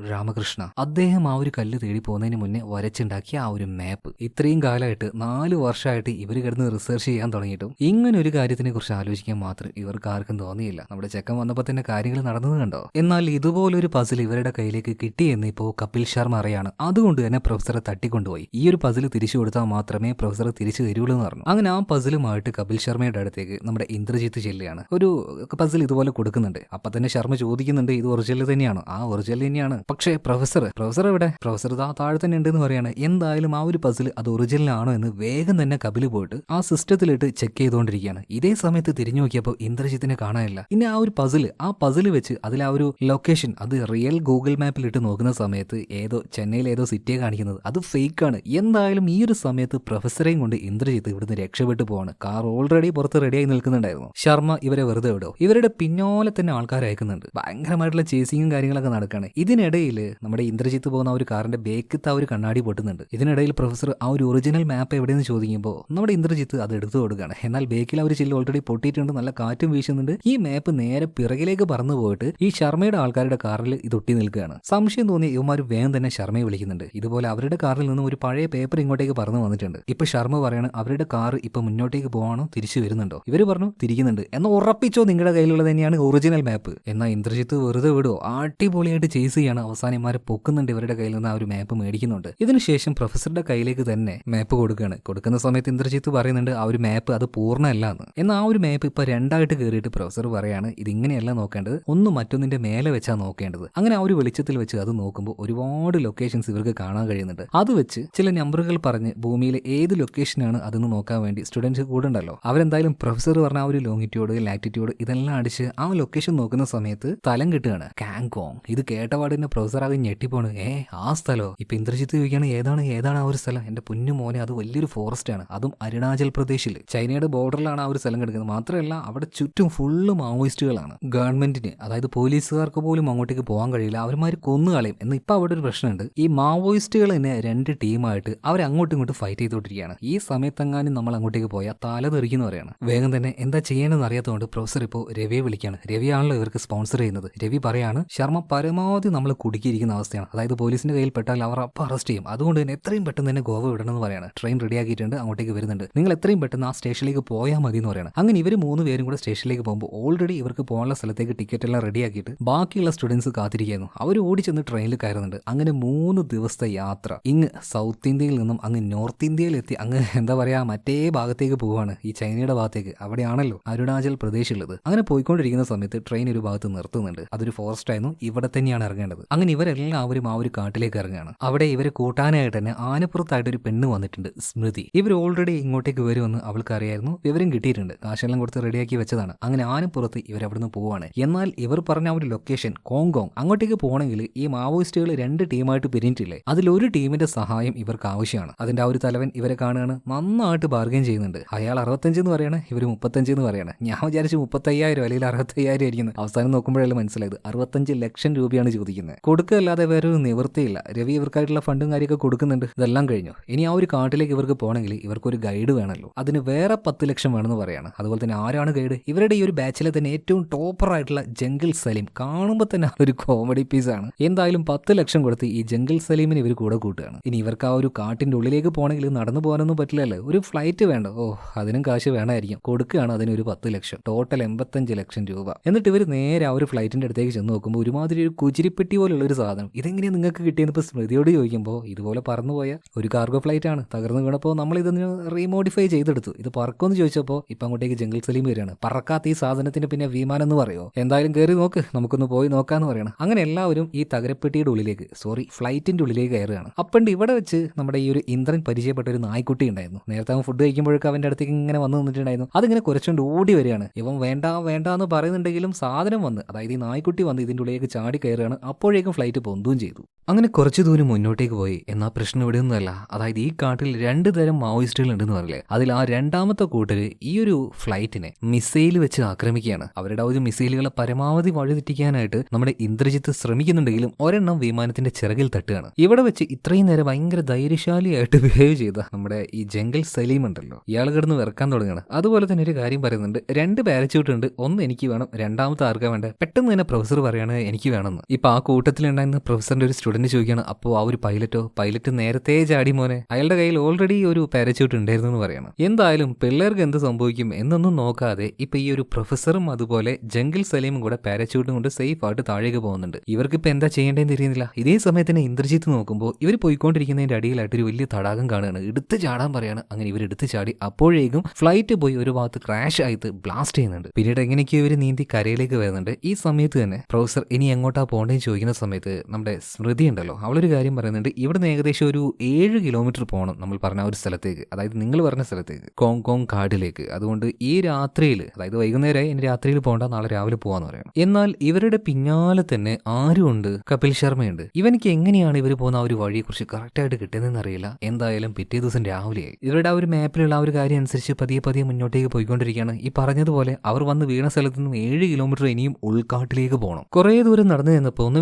രാമകൃഷ്ണ അദ്ദേഹം ആ ഒരു കല്ല് തേടി പോകുന്നതിന് മുന്നേ വരച്ചുണ്ടാക്കിയ ആ ഒരു മാപ്പ് ഇത്രയും കാലമായിട്ട് നാല് വർഷമായിട്ട് ഇവർ കിടന്ന് റിസർച്ച് ചെയ്യാൻ തുടങ്ങിയിട്ടും ഇങ്ങനെ ഒരു കാര്യത്തിനെ കുറിച്ച് ആലോചിക്കാൻ മാത്രം ഇവർക്ക് ആർക്കും തോന്നിയില്ല. നമ്മുടെ ചെക്കൻ വന്നപ്പോൾ തന്നെ കാര്യങ്ങൾ നടന്നത് കണ്ടോ? എന്നാൽ ഇതുപോലൊരു പസിൽ ഇവരുടെ കയ്യിലേക്ക് കിട്ടിയെന്ന് ഇപ്പോൾ കപിൽ ശർമ്മ അറിയാണ്. അതുകൊണ്ട് തന്നെ പ്രൊഫസറെ തട്ടിക്കൊണ്ടുപോയി. ഈ ഒരു പസിൽ തിരിച്ചു കൊടുത്താൽ മാത്രമേ പ്രൊഫസർ തിരിച്ചു തരുള്ളൂ എന്ന് പറഞ്ഞു. അങ്ങനെ ആ പസിലുമായിട്ട് കപിൽ ശർമ്മയുടെ അടുത്തേക്ക് നമ്മുടെ ഇന്ദ്രജിത്ത് ചെല്ലുകയാണ്. ഒരു പസിൽ ഇതുപോലെ കൊടുക്കുന്നുണ്ട്. അപ്പൊ തന്നെ ശർമ്മ ചോദിക്കുന്നുണ്ട് ഇത് ഒറിജിനൽ തന്നെയാണ്? ആ ഒറിജിനൽ തന്നെയാണ്. പക്ഷേ പ്രൊഫസർ പ്രൊഫസർ ഇവിടെ പ്രൊഫസർ ഇതാ താഴെ തന്നെ ഉണ്ടെന്ന് പറയാണ്. എന്തായാലും ആ ഒരു പസിൽ അത് ഒറിജിനൽ ആണോ എന്ന് വേഗം തന്നെ കപിൽ പോയിട്ട് ആ സിസ്റ്റത്തിലിട്ട് ചെക്ക് ചെയ്തുകൊണ്ടിരിക്കുകയാണ് ഇതേ സമയത്ത് തിരിഞ്ഞു നോക്കിയപ്പോൾ ഇന്ദ്രജിത്തിനെ കാണാനില്ല. ഇനി ആ ഒരു പസിൽ ആ പസിൽ വെച്ച് അതിൽ ആ ഒരു ലൊക്കേഷൻ അത് റിയൽ ഗൂഗിൾ മാപ്പിൽ ഇട്ട് നോക്കുന്ന സമയത്ത് ഏതോ ചെന്നൈയിൽ ഏതോ സിറ്റിയെ കാണിക്കുന്നത്. അത് ഫേക്ക് ആണ്. എന്തായാലും ഈ ഒരു സമയത്ത് പ്രൊഫസറെയും കൊണ്ട് ഇന്ദ്രജിത്ത് ഇവിടുന്ന് രക്ഷപ്പെട്ടു പോവാണ്. കാർ ഓൾറെഡി പുറത്ത് റെഡിയായി നിൽക്കുന്നുണ്ടായിരുന്നു. ശർമ്മ ഇവരെ വെറുതെ വിടോ. ഇവരുടെ പിന്നോലെ തന്നെ ആൾക്കാർ അയക്കുന്നുണ്ട്. ഭയങ്കരമായിട്ടുള്ള ചേസിങ്ങും കാര്യങ്ങളൊക്കെ നടക്കുകയാണ് ഇതിനിടയിൽ നമ്മുടെ ഇന്ദ്രജിത്ത് പോകുന്ന ആ ഒരു കാറിന്റെ ബേക്കത്ത് ആ ഒരു കണ്ണാടി പൊട്ടുന്നുണ്ട്. ഇതിനിടയിൽ പ്രൊഫസർ ആ ഒരു ഒറിജിനൽ മാപ്പ് എവിടെയെന്ന് ചോദിക്കുമ്പോൾ നമ്മുടെ ഇന്ദ്രജിത്ത് അത് എടുത്തു കൊടുക്കുകയാണ്. എന്നാൽ ബേക്കിൽ ആ ഒരു ചില്ല് ഓൾറെഡി പൊട്ടിയിട്ടുണ്ട് നല്ല കാറ്റും വീശുന്നുണ്ട്. ഈ മാപ്പ് നേരെ പിറകിലേക്ക് പറന്നു പോയിട്ട് ഈ ശർമ്മയുടെ ആൾക്കാരുടെ കാറിൽ ഇത് ഒട്ടി നിൽക്കുകയാണ്. സംശയം തോന്നിയ ഇവന്മാർ വേഗം തന്നെ ശർമ്മയെ വിളിക്കുന്നുണ്ട്. ഇതുപോലെ അവരുടെ കാറിൽ നിന്നും ഒരു പഴയ പേപ്പർ ഇങ്ങോട്ടേക്ക് പറന്നു വന്നിട്ടുണ്ട്. ഇപ്പൊ ശർമ്മ പറയാണ് അവരുടെ കാർ ഇപ്പൊ മുന്നോട്ടേക്ക് പോകാനോ തിരിച്ചു വരുന്നുണ്ടോ? ഇവർ പറഞ്ഞു തിരിക്കുന്നുണ്ട്. എന്ന് ഉറപ്പിച്ചോ നിങ്ങളുടെ കയ്യിലുള്ളത് തന്നെയാണ് ഒറിജിനൽ മാപ്പ് എന്നാൽ ഇന്ദ്രജിത്ത് വെറുതെ വിടുവോ? അടിപൊളിയായിട്ട് ചേസ് ചെയ്യാണ് അവസാനം ഇമാരെ പൊക്കുന്നുണ്ട് ഇവരുടെ കയ്യിൽ നിന്ന് ആ ഒരു മാപ്പ് മേടിക്കുന്നുണ്ട്. ഇതിനുശേഷം പ്രൊഫസറുടെ കയ്യിലേക്ക് തന്നെ മാപ്പ് കൊടുക്കുകയാണ് കൊടുക്കുന്ന സമയത്ത് ഇന്ദ്രജിത്ത് പറയുന്നുണ്ട് ആ ഒരു മാപ്പ് അത് പൂർണമല്ല എന്ന് എന്നാൽ ആ ഒരു മാപ്പ് ഇപ്പൊ രണ്ടായിട്ട് കയറിയിട്ട് പ്രൊഫസർ പറയാണ് ഇതിങ്ങനെയല്ല നോക്കേണ്ടത്. ഒന്ന് മറ്റൊന്നിന്റെ മേലെ വെച്ചാ നോക്കേണ്ടത്. അങ്ങനെ ആ ഒരു വെളിച്ചത്തിൽ വെച്ച് അത് നോക്കുമ്പോൾ ഒരുപാട് ലൊക്കേഷൻസ് ഇവർക്ക് കാണാൻ കഴിയുന്നുണ്ട്. അത് വെച്ച് ചില നമ്പറുകൾ പറഞ്ഞ് ഭൂമിയിലെ ഏത് ലൊക്കേഷനാണ് അതെന്ന് നോക്കാൻ വേണ്ടി സ്റ്റുഡൻസ് കൂടെ ഉണ്ടല്ലോ. അവരെന്തായാലും പ്രൊഫസർ പറഞ്ഞ ആ ഒരു ലോങ്ങിറ്റ്യൂഡ് ലാറ്റിറ്റ്യൂഡ് ഇതെല്ലാം അടിച്ച് ആ ലൊക്കേഷൻ നോക്കുന്ന സമയത്ത് സ്ഥലം കിട്ടുകയാണ്. കാങ്കോങ് ഇത് കേട്ടപാട് തന്നെ പ്രൊഫസർ ആകെ ഞെട്ടിപ്പോണ്. ഏ ആ സ്ഥലോ? ഇപ്പൊ ഇന്ദ്രജിത്ത് ചോദിക്കുകയാണ് ഏതാണ് ഏതാണ് ആ ഒരു സ്ഥലം? എന്റെ പുന്നു മോനെ അത് വലിയൊരു ഫോറസ്റ്റ് ആണ്. അതും അരുണാചൽ പ്രദേശിൽ ചൈനയുടെ ബോർഡറിലാണ് ആ ഒരു സ്ഥലം കിടക്കുന്നത്. മാത്രമല്ല അവിടെ ചുറ്റും ഫുള്ള് മാവോയിസ്റ്റുകളാണ്. ഗവൺമെന്റിന് അതായത് പോലീസുകാർക്ക് പോലും അങ്ങോട്ടേക്ക് പോകാൻ കഴിയില്ല. അവന്മാർ കൊന്നുകളയും എന്ന് ഇപ്പൊ അവിടെ ഒരു പ്രശ്നമുണ്ട്. ഈ മാവോയിസ്റ്റുകൾ തന്നെ രണ്ട് ടീമായിട്ട് അവർ അങ്ങോട്ടും ഇങ്ങോട്ടും ഫൈറ്റ് ചെയ്തോണ്ടിരിക്കുകയാണ്. ഈ സമയത്തെങ്ങാനും നമ്മൾ അങ്ങോട്ടേക്ക് പോയാൽ തല തെറിക്കുന്നു പറയാണ് വേഗം തന്നെ എന്താ ചെയ്യണമെന്ന് അറിയാത്തതുകൊണ്ട് പ്രൊഫസർ ഇപ്പോൾ രവിയെ വിളിക്കുകയാണ് രവിയാണല്ലോ ഇവർക്ക് സ്പോൺസർ ചെയ്യുന്നത്. രവി പറയാണ് ശർമ്മ പരമാവധി നമ്മൾ കുടുക്കിയിരിക്കുന്ന അവസ്ഥയാണ്. അതായത് പോലീസിന്റെ കയ്യിൽ പെട്ടാൽ അവർ അപ്പം അറസ്റ്റ് ചെയ്യും. അതുകൊണ്ട് തന്നെ എത്രയും പെട്ടെന്ന് തന്നെ ഗോവ വിടണമെന്ന് പറയാണ്. ട്രെയിൻ റെഡിയാക്കിയിട്ടുണ്ട് അങ്ങോട്ടേക്ക് വരുന്നുണ്ട്. നിങ്ങൾ എത്രയും പെട്ടെന്ന് ആ സ്റ്റേഷനിലേക്ക് പോയാൽ മതി എന്ന് പറയാണ്. അങ്ങനെ ഇവർ മൂന്ന് പേരും കൂടെ സ്റ്റേഷനിലേക്ക് പോകുമ്പോൾ ഓൾറെഡി ഇവർക്ക് പോകാനുള്ള സ്ഥലത്തേക്ക് ടിക്കറ്റ് എല്ലാം റെഡിയാക്കിയിട്ട് ബാക്കിയുള്ള സ്റ്റുഡൻസ് കാത്തിരിക്കുന്നു അവർ ഓടി ചെന്ന് ട്രെയിനിൽ കയറുന്നുണ്ട്. അങ്ങനെ മൂന്ന് ദിവസത്തെ യാത്ര ഇങ്ങ് സൗത്ത് ഇന്ത്യയിൽ നിന്നും അങ്ങ് നോർത്ത് ഇന്ത്യയിലെത്തി അങ്ങ് എന്താ പറയാ മറ്റേ ഭാഗത്തേക്ക് പോവാണ്. ഈ ചൈനയുടെ ഭാഗത്തേക്ക്. അവിടെയാണല്ലോ അരുണാചൽ പ്രദേശ് ഉള്ളത്. അങ്ങനെ പോയിക്കൊണ്ടിരിക്കുന്ന സമയത്ത് ട്രെയിൻ ഒരു ഭാഗത്ത് നിർത്തുന്നുണ്ട്. അതൊരു ഫോറസ്റ്റ് ആയിരുന്നു. ഇവിടെ തന്നെയാണ് ഇറങ്ങേണ്ടത്. അങ്ങനെ ഇവരെല്ലാവരും ആ ഒരു കാട്ടിലേക്ക് ഇറങ്ങുകയാണ് അവിടെ ഇവരെ കൂട്ടാനായിട്ട് തന്നെ ആനപ്പുറത്തായിട്ട് ഒരു പെണ്ണ് വന്നിട്ടുണ്ട് സ്മൃതി. ഇവർ ഓൾറെഡി ഇങ്ങോട്ടേക്ക് വരുമെന്ന് അവൾക്കറിയായിരുന്നു. വിവരം കിട്ടിയിട്ടുണ്ട്. കാശെല്ലാം കൊടുത്ത് റെഡിയാക്കി വെച്ചതാണ്. അങ്ങനെ ആനപ്പുറത്ത് ഇവർ അവിടുന്ന് പോവാണ്. എന്നാൽ ഇവർ പറഞ്ഞ ഒരു ലൊക്കേഷൻ കോങ്കോങ് അങ്ങോട്ടേക്ക് പോകണമെങ്കിൽ ഈ മാവോയിസ്റ്റുകൾ രണ്ട് ടീമായിട്ട് പിരിഞ്ഞിട്ടില്ലേ? ഒരു ടീമിന്റെ സഹായം ഇവർക്ക് ആവശ്യമാണ്. അതിന്റെ ആ ഒരു തലവൻ ഇവരെ കാണുകയാണ്. നന്നായിട്ട് ബാർഗൈൻ ചെയ്യുന്നുണ്ട്. അയാൾ അറുപത്തഞ്ച് എന്ന് പറയാണ് ഇവർ മുപ്പത്തഞ്ച് എന്ന് പറയാണ്. ഞാൻ വിചാരിച്ചു മുപ്പത്തയ്യായിരം അല്ലെങ്കിൽ അറുപത്തയ്യായിരം ആയിരിക്കുന്നു. അവസാനം നോക്കുമ്പോഴല്ലേ മനസ്സിലായത്. അറുപത്തഞ്ച് ലക്ഷം രൂപയാണ് ചോദിക്കുന്നത്. കൊടുക്കുകയല്ലാതെ വേറെ ഒരു നിവൃത്തിയില്ല. രവി ഇവർക്കായിട്ടുള്ള ഫണ്ടും കാര്യമൊക്കെ കൊടുക്കുന്നുണ്ട്. ഇതെല്ലാം കഴിഞ്ഞു. ഇനി ആ ഒരു കാട്ടിലേക്ക് ഇവർക്ക് പോകണമെങ്കിൽ ഇവർക്കൊരു ഗൈഡ് വേണമല്ലോ. അതിന് വേറെ പത്ത് ലക്ഷം വേണമെന്ന് പറയാണ്. അതുപോലെ തന്നെ ആരാണ് ഗൈഡ്? ഇവരുടെ ഈ ഒരു ബാച്ചിലെ തന്നെ ഏറ്റവും ടോപ്പർ ആയിട്ടുള്ള ജംഗിൾ സലീം. കാണുമ്പോൾ തന്നെ ഒരു കോമഡി പീസ് ആണ്. എന്തായാലും പത്ത് ലക്ഷം കൊടുത്ത് ഈ ജംഗിൾ സലീമിന് ഇവർ കൂടെ കൂട്ടുകയാണ്. ഇനി ഇവർക്ക് ആ ഒരു കാട്ടിന്റെ ഉള്ളിലേക്ക് പോകണമെങ്കിൽ നടന്നു പോകാനൊന്നും പറ്റില്ലല്ലോ. ഒരു ഫ്ലൈറ്റ് വേണ്ട. ഓ അതിനും കാശ് വേണമായിരിക്കും. കൊടുക്കുകയാണ് അതിന് ഒരു പത്ത് ലക്ഷം. ടോട്ടൽ എൺപത്തഞ്ച് ലക്ഷം രൂപ. എന്നിട്ട് ഇവർ നേരെ ആ ഒരു ഫ്ലൈറ്റിന്റെ അടുത്തേക്ക് ചെന്ന് നോക്കുമ്പോൾ ഒരുമാതിരി ഒരു കുചിരിപ്പെട്ടി പോലുള്ള ഒരു സാധനം സാധനം. ഇതെങ്ങനെയാണ് നിങ്ങൾക്ക് കിട്ടിയെന്ന് ഇപ്പോൾ സ്മൃതിയോട് ചോദിക്കുമ്പോൾ ഇതുപോലെ പറന്നുപോയ ഒരു കാർഗോ ഫ്ലൈറ്റ് ആണ്. തകർന്നു വീണപ്പോൾ നമ്മൾ ഇതൊന്ന് റീമോഡിഫൈ ചെയ്തെടുത്തു. ഇത് പറക്കുമെന്ന് ചോദിച്ചപ്പോൾ ഇപ്പം അങ്ങോട്ടേക്ക് ജംഗിൾ സലീം വരികയാണ്. പറക്കാത്ത ഈ സാധനത്തിന് പിന്നെ വിമാനം എന്ന് പറയുമോ എന്തായാലും കയറി നോക്ക്. നമുക്കൊന്ന് പോയി നോക്കാന്ന് പറയണം. അങ്ങനെ എല്ലാവരും ഈ തകരപ്പെട്ടിയുടെ ഉള്ളിലേക്ക് സോറി ഫ്ലൈറ്റിന്റെ ഉള്ളിലേക്ക് കയറുകയാണ്. അപ്പണ്ട് ഇവിടെ വെച്ച് നമ്മുടെ ഈ ഒരു ഇന്ദ്രൻ പരിചയപ്പെട്ട ഒരു നായ്ക്കുട്ടി ഉണ്ടായിരുന്നു. നേരത്തെ അവൻ ഫുഡ് കഴിക്കുമ്പോഴൊക്കെ അവന്റെ അടുത്തേക്ക് ഇങ്ങനെ വന്നു നിന്നിട്ടുണ്ടായിരുന്നു. അതിങ്ങനെ കുറച്ചുകൊണ്ട് ഓടി വരികയാണ്. ഇവൻ വേണ്ട വേണ്ട എന്ന് പറയുന്നുണ്ടെങ്കിലും സാധനം വന്ന് അതായത് ഈ നായ്ക്കുട്ടി വന്ന് ഇതിന്റെ ഉള്ളിലേക്ക് ചാടി കയറുകയാണ്. അപ്പോഴേക്കും ഫ്ലൈറ്റ് പൊന്തുകയും ചെയ്തു. അങ്ങനെ കുറച്ച് ദൂരം മുന്നോട്ടേക്ക് പോയി. എന്നാ പ്രശ്നം ഇവിടെയൊന്നുമല്ല. അതായത് ഈ കാട്ടിൽ രണ്ട് തരം മാവോയിസ്റ്റുകൾ ഉണ്ടെന്ന് പറയില്ലേ അതിൽ ആ രണ്ടാമത്തെ കൂട്ടർ ഈ ഒരു ഫ്ലൈറ്റിനെ മിസൈൽ വെച്ച് ആക്രമിക്കുകയാണ്. അവരുടെ ഒരു മിസൈലുകളെ പരമാവധി വഴിതെറ്റിക്കാനായിട്ട് നമ്മുടെ ഇന്ദ്രജിത്ത് ശ്രമിക്കുന്നുണ്ടെങ്കിലും ഒരെണ്ണം വിമാനത്തിന്റെ ചിറകിൽ തട്ടുകയാണ്. ഇവിടെ വെച്ച് ഇത്രയും നേരം ഭയങ്കര ധൈര്യശാലിയായിട്ട് ബിഹേവ് ചെയ്ത നമ്മുടെ ഈ ജംഗൽ സലീം ഉണ്ടല്ലോ. ഇയാൾ കിടന്ന് വിറക്കാൻ തുടങ്ങുകയാണ്. അതുപോലെ തന്നെ ഒരു കാര്യം പറയുന്നുണ്ട്. രണ്ട് പാരച്യൂട്ട് ഉണ്ട്. ഒന്ന് എനിക്ക് വേണം. രണ്ടാമത്തെ ആർക്കാ വേണ്ടത് പെട്ടെന്ന് തന്നെ പ്രൊഫസർ പറയാണ് എനിക്ക് വേണമെന്ന്. ഇപ്പൊ ആ കൂട്ടത്തിലുണ്ടായിരുന്ന പ്രൊഫസറിന്റെ ഒരു സ്റ്റുഡന്റ് ചോദിക്കുകയാണ് അപ്പോൾ ആ ഒരു പൈലറ്റോ? പൈലറ്റ് നേരത്തെ ചാടി മോനെ. അയാളുടെ കയ്യിൽ ഓൾറെഡി ഒരു പാരച്യൂട്ട് ഉണ്ടായിരുന്നു എന്ന് പറയണം. എന്തായാലും പിള്ളേർക്ക് എന്ത് സംഭവിക്കും എന്നൊന്നും നോക്കാതെ ഇപ്പൊ ഈ ഒരു പ്രൊഫസറും അതുപോലെ ജംഗിൾ സലീമും കൂടെ പാരച്യൂട്ടും കൊണ്ട് സേഫ് ആയിട്ട് താഴേക്ക് പോകുന്നുണ്ട്. ഇവർക്ക് ഇപ്പൊ എന്താ ചെയ്യേണ്ടതെന്ന് തിരിയുന്നില്ല ഇതേ സമയത്ത് തന്നെ ഇന്ദ്രജിത്ത് നോക്കുമ്പോൾ ഇവർ പോയിക്കൊണ്ടിരിക്കുന്നതിന്റെ അടിയിലായിട്ട് ഒരു വലിയ തടാകം കാണുകയാണ്. എടുത്ത് ചാടാൻ പറയാണ്. അങ്ങനെ ഇവർ എടുത്ത് ചാടി അപ്പോഴേക്കും ഫ്ലൈറ്റ് പോയി ഒരു ഭാഗത്ത് ക്രാഷ് ആയിട്ട് ബ്ലാസ്റ്റ് ചെയ്യുന്നുണ്ട്. പിന്നീട് എങ്ങനെയൊക്കെയോ ഇവർ നീന്തി കരയിലേക്ക് വരുന്നുണ്ട്. ഈ സമയത്ത് തന്നെ പ്രൊഫസർ ഇനി എങ്ങോട്ടാ പോകേണ്ടതെന്ന് ചോദിക്കുന്ന സമയത്ത് നമ്മുടെ സ്മൃതി ഉണ്ടല്ലോ അവളൊരു കാര്യം പറയുന്നുണ്ട് ഇവിടുന്ന് ഏകദേശം ഒരു ഏഴ് കിലോമീറ്റർ പോകണം നമ്മൾ പറഞ്ഞ ഒരു സ്ഥലത്തേക്ക്. അതായത് നിങ്ങൾ പറഞ്ഞ സ്ഥലത്തേക്ക് കോങ്കോങ് കാടിലേക്ക്. അതുകൊണ്ട് ഈ രാത്രിയിൽ അതായത് വൈകുന്നേരമായി ഇനി രാത്രിയിൽ പോകണ്ട നാളെ രാവിലെ പോകാന്ന് പറയണം എന്നാൽ ഇവരുടെ പിന്നാലെ തന്നെ ആരുമുണ്ട് കപിൽ ശർമ്മയുണ്ട്. ഇവനിക്ക് എങ്ങനെയാണ് ഇവർ പോകുന്ന ആ ഒരു വഴിയെക്കുറിച്ച് കറക്റ്റായിട്ട് കിട്ടുന്നതെന്ന് അറിയില്ല. എന്തായാലും പിറ്റേ ദിവസം രാവിലെയായി. ഇവരുടെ ആ ഒരു മാപ്പിലുള്ള ആ ഒരു കാര്യം അനുസരിച്ച് പതിയെ പതിയെ മുന്നോട്ടേക്ക് പോയിക്കൊണ്ടിരിക്കുകയാണ്. ഈ പറഞ്ഞതുപോലെ അവർ വന്ന് വീണ സ്ഥലത്ത് നിന്നും ഏഴ് കിലോമീറ്റർ ഇനിയും ഉൾക്കാട്ടിലേക്ക് പോകണം കുറേ ദൂരം നടന്നു നിന്നപ്പോൾ ഒന്ന്